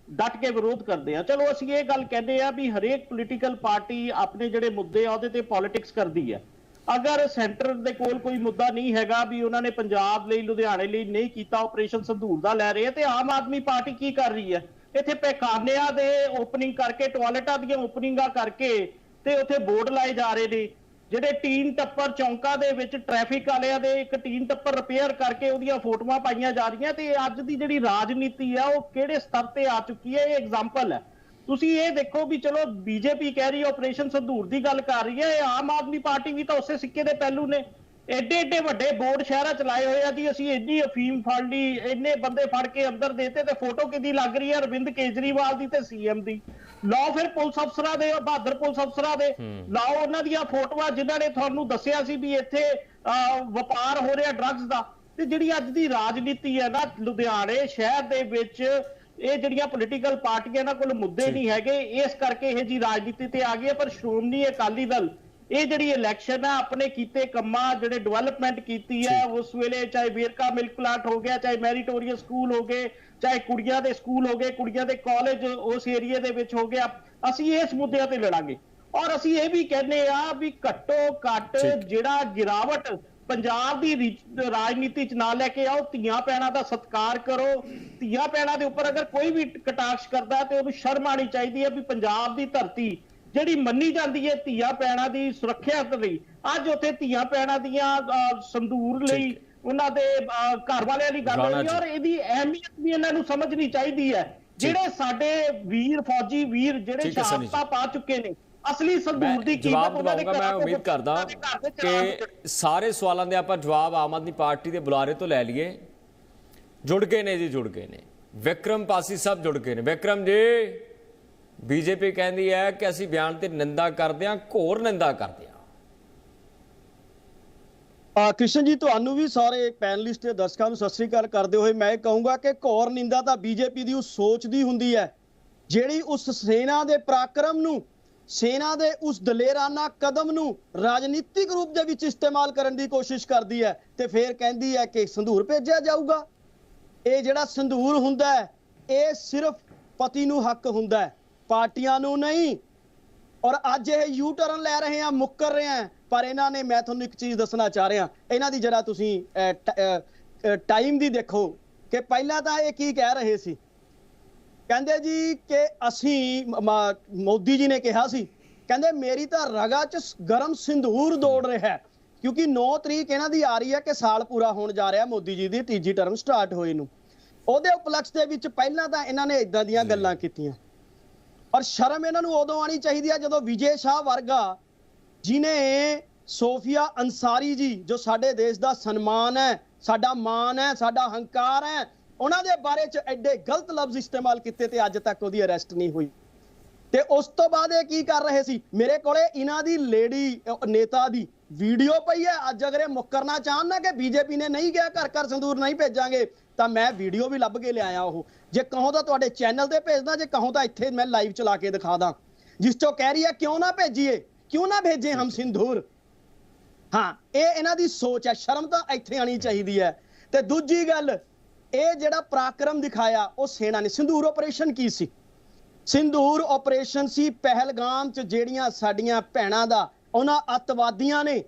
Speaker 3: ਡਟ ਕੇ ਵਿਰੋਧ ਕਰਦੇ ਹਾਂ। ਚਲੋ ਅਸੀਂ ਇਹ ਗੱਲ ਕਹਿੰਦੇ ਆ ਵੀ ਹਰੇਕ ਪੋਲੀਟੀਕਲ ਪਾਰਟੀ ਆਪਣੇ ਜਿਹੜੇ ਮੁੱਦੇ ਆ, ਉਹਦੇ ਤੇ ਪੋਲਿਟਿਕਸ ਕਰਦੀ ਹੈ। ਅਗਰ ਸੈਂਟਰ ਦੇ ਕੋਲ ਕੋਈ ਮੁੱਦਾ ਨਹੀਂ ਹੈਗਾ ਵੀ ਉਹਨਾਂ ਨੇ ਪੰਜਾਬ ਲਈ, ਲੁਧਿਆਣੇ ਲਈ ਨਹੀਂ ਕੀਤਾ, ਆਪਰੇਸ਼ਨ ਸੰਧੂਰ ਦਾ ਲੈ ਰਹੇ ਆ, ਤੇ ਆਮ ਆਦਮੀ ਪਾਰਟੀ ਕੀ ਕਰ ਰਹੀ ਹੈ? ਇੱਥੇ ਪੈਖਾਨਿਆਂ ਦੇ ਓਪਨਿੰਗ ਕਰਕੇ ਟਾਇਲਟਾਂ ਦੀਆਂ ਓਪਨਿੰਗਾਂ ਕਰਕੇ ਤੇ ਉੱਥੇ ਬੋਰਡ ਲਾਏ ਜਾ ਰਹੇ ਨੇ, ਜਿਹੜੇ ਟੀਨ ਟੱਪਰ ਚੌਂਕਾਂ ਦੇ ਵਿੱਚ ਟ੍ਰੈਫਿਕ ਵਾਲਿਆਂ ਦੇ ਇੱਕ ਟੀਨ ਟੱਪਰ ਰਿਪੇਅਰ ਕਰਕੇ ਉਹਦੀਆਂ ਫੋਟੋਆਂ ਪਾਈਆਂ ਜਾ ਰਹੀਆਂ, ਤੇ ਅੱਜ ਦੀ ਜਿਹੜੀ ਰਾਜਨੀਤੀ ਆ, ਉਹ ਕਿਹੜੇ ਸਤਰ ਤੇ ਆ ਚੁੱਕੀ ਹੈ? ਇਹ ਐਗਜ਼ਾਮਪਲ ਹੈ। ਤੁਸੀਂ ਇਹ ਦੇਖੋ ਵੀ ਚਲੋ ਬੀਜੇਪੀ ਕਹਿ ਰਹੀ ਹੈ ਆਪਰੇਸ਼ਨ ਸੰਧੂਰ ਦੀ ਗੱਲ ਕਰ ਰਹੀ ਹੈ ਇਹ ਆਮ ਆਦਮੀ ਪਾਰਟੀ ਵੀ ਤਾਂ ਉਸੇ ਸਿੱਕੇ ਦੇ ਪਹਿਲੂ ਨੇ। ਐਡੇ ਐਡੇ ਵੱਡੇ ਬੋਰਡ ਸ਼ਹਿਰਾਂ ਚ ਲਾਏ ਹੋਏ ਆ ਜੀ ਅਸੀਂ ਇੰਨੀ ਅਫੀਮ ਫੜ ਲਈ ਇੰਨੇ ਬੰਦੇ ਫੜ ਕੇ ਅੰਦਰ ਦੇਤੇ ਤੇ ਫੋਟੋ ਕਿਹਦੀ ਲੱਗ ਰਹੀ ਹੈ? ਅਰਵਿੰਦ ਕੇਜਰੀਵਾਲ ਦੀ ਤੇ ਸੀਐਮ ਦੀ। ਲਾਓ ਫਿਰ ਪੁਲਿਸ ਅਫਸਰਾਂ ਦੇ ਬਹਾਦਰ ਪੁਲਿਸ ਅਫਸਰਾਂ ਦੇ। ਲਾਓ ਉਹਨਾਂ ਦੀਆਂ ਫੋਟੋਆਂ ਜਿਨ੍ਹਾਂ ਨੇ ਤੁਹਾਨੂੰ ਦੱਸਿਆ ਸੀ ਵੀ ਇੱਥੇ ਵਪਾਰ ਹੋ ਰਿਹਾ ਡਰੱਗਸ ਦਾ। ਤੇ ਜਿਹੜੀ ਅੱਜ ਦੀ ਰਾਜਨੀਤੀ ਹੈ ਨਾ ਲੁਧਿਆਣੇ ਸ਼ਹਿਰ ਦੇ ਵਿੱਚ ਇਹ ਜਿਹੜੀਆਂ ਪੋਲੀਟੀਕਲ ਪਾਰਟੀਆਂ ਇਹਨਾਂ ਕੋਲ ਮੁੱਦੇ ਨਹੀਂ ਹੈਗੇ ਇਸ ਕਰਕੇ ਇਹ ਜੀ ਰਾਜਨੀਤੀ ਤੇ ਆ ਗਈ ਹੈ ਪਰ ਸ਼੍ਰੋਮਣੀ ਅਕਾਲੀ ਦਲ ਇਹ ਜਿਹੜੀ ਇਲੈਕਸ਼ਨ ਆ ਆਪਣੇ ਕੀਤੇ ਕੰਮਾਂ ਜਿਹੜੇ ਡਿਵੈਲਪਮੈਂਟ ਕੀਤੀ ਹੈ ਉਸ ਵੇਲੇ ਚਾਹੇ ਵੇਰਕਾ ਮਿਲਕ ਪਲਾਂਟ ਹੋ ਗਿਆ ਚਾਹੇ ਮੈਰੀਟੋਰੀਅਸ ਸਕੂਲ ਹੋ ਗਏ ਚਾਹੇ ਕੁੜੀਆਂ ਦੇ ਸਕੂਲ ਹੋ ਗਏ ਕੁੜੀਆਂ ਦੇ ਕਾਲਜ ਉਸ ਏਰੀਆ ਦੇ ਵਿੱਚ ਹੋ ਗਿਆ ਅਸੀਂ ਇਸ ਮੁੱਦਿਆਂ ਤੇ ਲੜਾਂਗੇ। ਔਰ ਅਸੀਂ ਇਹ ਵੀ ਕਹਿੰਦੇ ਆ ਵੀ ਘੱਟੋ ਘੱਟ। ਜਿਹੜਾ ਗਿਰਾਵਟ ਪੰਜਾਬ ਦੀ ਰਾਜਨੀਤੀ ਚ ਨਾ ਲੈ ਕੇ ਆਓ ਧੀਆਂ ਪੈਣਾ ਦਾ ਸਤਿਕਾਰ ਕਰੋ ਧੀਆਂ ਪੈਣਾ ਦੇ ਉੱਪਰ ਅਗਰ ਕੋਈ ਵੀ ਕਟਾਕਸ਼ ਕਰਦਾ ਤੇ ਉਹਨੂੰ ਸ਼ਰਮ ਆਣੀ ਚਾਹੀਦੀ ਹੈ ਵੀ ਪੰਜਾਬ ਦੀ ਧਰਤੀ ਜਿਹੜੀ ਮੰਨੀ ਜਾਂਦੀ ਹੈ ਧੀਆਂ ਪੈਣਾ ਦੀ ਸੁਰੱਖਿਆ ਲਈ ਅੱਜ ਉੱਥੇ ਧੀਆਂ ਪੈਣਾ ਦੀਆਂ ਸੰਦੂਰ ਲਈ। ਉਹਨਾਂ ਦੇ ਘਰ ਵਾਲਿਆਂ ਦੀ ਗੱਲ ਹੋਈ। ਔਰ ਇਹਦੀ ਅਹਿਮੀਅਤ ਵੀ ਇਹਨਾਂ ਨੂੰ ਸਮਝਣੀ ਚਾਹੀਦੀ ਹੈ ਜਿਹੜੇ ਸਾਡੇ ਵੀਰ ਫੌਜੀ ਵੀਰ ਜਿਹੜੇ। ਸ਼ਹਾਦਤਾਂ ਪਾ ਚੁੱਕੇ ਨੇ ਅਸਲੀ ਸੰਦੂਰ ਦੀ ਕੀਮਤ ਉਹਨਾਂ ਦੇ
Speaker 1: ਮੈਂ
Speaker 3: ਘਰਾਂ
Speaker 1: ਉਮੀਦ ਕਰਦਾ ਕਿ ਸਾਰੇ ਸਵਾਲਾਂ ਦੇ ਆਪਾਂ ਜਵਾਬ ਆਮ ਆਦਮੀ ਪਾਰਟੀ ਦੇ ਬੁਲਾਰੇ ਤੋਂ ਲੈ ਲਈਏ। ਜੁੜ ਗਏ ਨੇ ਜੀ ਜੁੜ ਗਏ ਨੇ। ਵਿਕਰਮ ਪਾਸੀ ਸਾਹਿਬ ਜੁੜ ਗਏ ਨੇ। ਵਿਕਰਮ ਜੀ ਬੀਜੇਪੀ ਕਹਿੰਦੀ ਹੈ ਕਿ ਅਸੀਂ ਬਿਆਨ ਤੇ ਨਿੰਦਾ ਕਰਦੇ ਹਾਂ ਘੋਰ ਨਿੰਦਾ ਕਰਦੇ ਹਾਂ।
Speaker 4: ਆ ਕ੍ਰਿਸ਼ਨ ਜੀ ਤੁਹਾਨੂੰ ਵੀ ਸਾਰੇ ਪੈਨਲਿਸਟ ਤੇ ਦਰਸ਼ਕਾਂ ਨੂੰ ਸਤਿ ਸ੍ਰੀ ਅਕਾਲ ਕਰਦੇ ਹੋਏ ਮੈਂ ਇਹ ਕਹੂੰਗਾ ਕਿ ਘੋਰ ਨਿੰਦਾ ਤਾਂ ਬੀਜੇਪੀ ਦੀ ਉਸ ਸੋਚ ਦੀ ਹੁੰਦੀ ਹੈ ਜਿਹੜੀ ਉਸ ਸੈਨਾ ਦੇ ਪਰਾਕਰਮ ਨੂੰ ਸੈਨਾ ਦੇ ਉਸ ਦਲੇਰਾਨਾ ਕਦਮ ਨੂੰ ਰਾਜਨੀਤਿਕ ਰੂਪ ਦੇ ਵਿੱਚ ਇਸਤੇਮਾਲ ਕਰਨ ਦੀ ਕੋਸ਼ਿਸ਼ ਕਰਦੀ ਹੈ ਤੇ ਫਿਰ ਕਹਿੰਦੀ ਹੈ ਕਿ ਸੰਧੂਰ ਭੇਜਿਆ ਜਾਊਗਾ। ਇਹ ਜਿਹੜਾ ਸੰਧੂਰ ਹੁੰਦਾ ਹੈ, ਇਹ ਸਿਰਫ ਪਤੀ ਨੂੰ ਹੱਕ ਹੁੰਦਾ ਹੈ, ਪਾਰਟੀਆਂ ਨੂੰ ਨਹੀਂ। ਔਰ ਅੱਜ ਇਹ ਯੂ ਟਰਨ ਲੈ ਰਹੇ ਆ ਮੁੱਕਰ ਰਹੇ ਆ ਪਰ ਇਹਨਾਂ ਨੇ, ਮੈਂ ਤੁਹਾਨੂੰ ਇੱਕ ਚੀਜ਼ ਦੱਸਣਾ ਚਾਹ ਰਿਹਾ, ਇਹਨਾਂ ਦੀ ਜਰਾ ਤੁਸੀਂ ਟਾਈਮ ਦੀ ਦੇਖੋ ਕਿ ਪਹਿਲਾਂ ਤਾਂ ਇਹ ਕੀ ਕਹਿ ਰਹੇ ਸੀ? ਕਹਿੰਦੇ ਜੀ ਕਿ ਅਸੀਂ ਮੋਦੀ ਜੀ ਨੇ ਕਿਹਾ ਸੀ ਕਹਿੰਦੇ ਮੇਰੀ ਤਾਂ ਰਗਾ 'ਚ ਗਰਮ ਸਿੰਧੂਰ ਦੌੜ ਰਿਹਾ ਹੈ। ਕਿਉਂਕਿ 9 ਤਰੀਕ ਇਹਨਾਂ ਦੀ ਆ ਰਹੀ ਹੈ ਕਿ ਸਾਲ ਪੂਰਾ ਹੋਣ ਜਾ ਰਿਹਾ ਮੋਦੀ ਜੀ ਦੀ ਤੀਜੀ ਟਰਮ ਸਟਾਰਟ ਹੋਏ ਨੂੰ। ਉਹਦੇ ਉਪਲਕਸ਼ ਦੇ ਵਿੱਚ ਪਹਿਲਾਂ ਤਾਂ ਇਹਨਾਂ ਨੇ ਇਦਾਂ ਦੀਆਂ ਗੱਲਾਂ ਕੀਤੀਆਂ। ਔਰ ਸ਼ਰਮ ਇਹਨਾਂ ਨੂੰ ਉਦੋਂ ਆਣੀ ਚਾਹੀਦੀ ਹੈ ਜਦੋਂ ਵਿਜੇ ਸ਼ਾਹ ਵਰਗਾ ਜਿਨੇ ਸੋਫੀਆ ਅੰਸਾਰੀ ਜੀ ਜੋ ਸਾਡੇ ਦੇਸ਼ ਦਾ ਸਨਮਾਨ ਹੈ ਸਾਡਾ ਮਾਣ ਹੈ ਸਾਡਾ ਹੰਕਾਰ ਹੈ ਉਹਨਾਂ ਦੇ ਬਾਰੇ ਚ ਐਡੇ ਗਲਤ ਲਫ਼ਜ਼ ਇਸਤੇਮਾਲ ਕੀਤੇ ਤੇ ਅੱਜ ਤੱਕ ਉਹਦੀ ਅਰੈਸਟ ਨਹੀਂ ਹੋਈ। ਤੇ ਉਸ ਤੋਂ ਬਾਅਦ ਇਹ ਕੀ ਕਰ ਰਹੇ ਸੀ? ਮੇਰੇ ਕੋਲੇ ਇਹਨਾਂ ਦੀ ਲੇਡੀ ਨੇਤਾ ਦੀ ਵੀਡੀਓ ਪਈ ਹੈ। ਅੱਜ ਅਗਰ ਇਹ ਮੁੱਕਰਨਾ ਚਾਹਣ ਨਾ ਕਿ ਬੀਜੇਪੀ ਨੇ ਨਹੀਂ ਕਿਹਾ ਘਰ ਘਰ ਸੰਦੂਰ ਨਹੀਂ ਭੇਜਾਂਗੇ ਤਾਂ ਮੈਂ ਵੀਡੀਓ ਵੀ ਲੱਭ ਕੇ ਲਿਆਇਆ ਉਹ। ਜੇ ਕਹੋ ਤਾਂ ਤੁਹਾਡੇ ਚੈਨਲ ਤੇ ਭੇਜਦਾ ਜੇ ਕਹੋ ਤਾਂ ਇੱਥੇ ਮੈਂ ਲਾਈਵ ਚਲਾ ਕੇ ਦਿਖਾ ਦਾਂ। ਜਿਸ ਚੋਂ ਕਹਿ ਰਹੀ ਹੈ ਕਿਉਂ ਨਾ ਭੇਜੀਏ? ਕਿਉਂ ਨਾ ਭੇਜੇ ਹਮ ਸਿੰਦੂਰ? ਹਾਂ ਇਹ ਇਹਨਾਂ ਦੀ ਸੋਚ ਹੈ। ਸ਼ਰਮ ਤਾਂ ਇੱਥੇ ਆਣੀ ਚਾਹੀਦੀ ਹੈ। ਤੇ ਦੂਜੀ ਗੱਲ ਇਹ ਜਿਹੜਾ ਪਰਾਕਰਮ ਦਿਖਾਇਆ ਉਹ ਸੈਨਾ ਨੇ। ਸਿੰਦੂਰ ਆਪਰੇਸ਼ਨ ਕੀ ਸੀ? ਸਿੰਦੂਰ ਆਪਰੇਸ਼ਨ ਸੀ ਪਹਿਲਗਾਮ ਚ ਜਿਹੜੀਆਂ ਸਾਡੀਆਂ ਭੈਣਾਂ ਦਾ। ਉਹਨਾਂ ਅੱਤਵਾਦੀਆਂ ਨੇ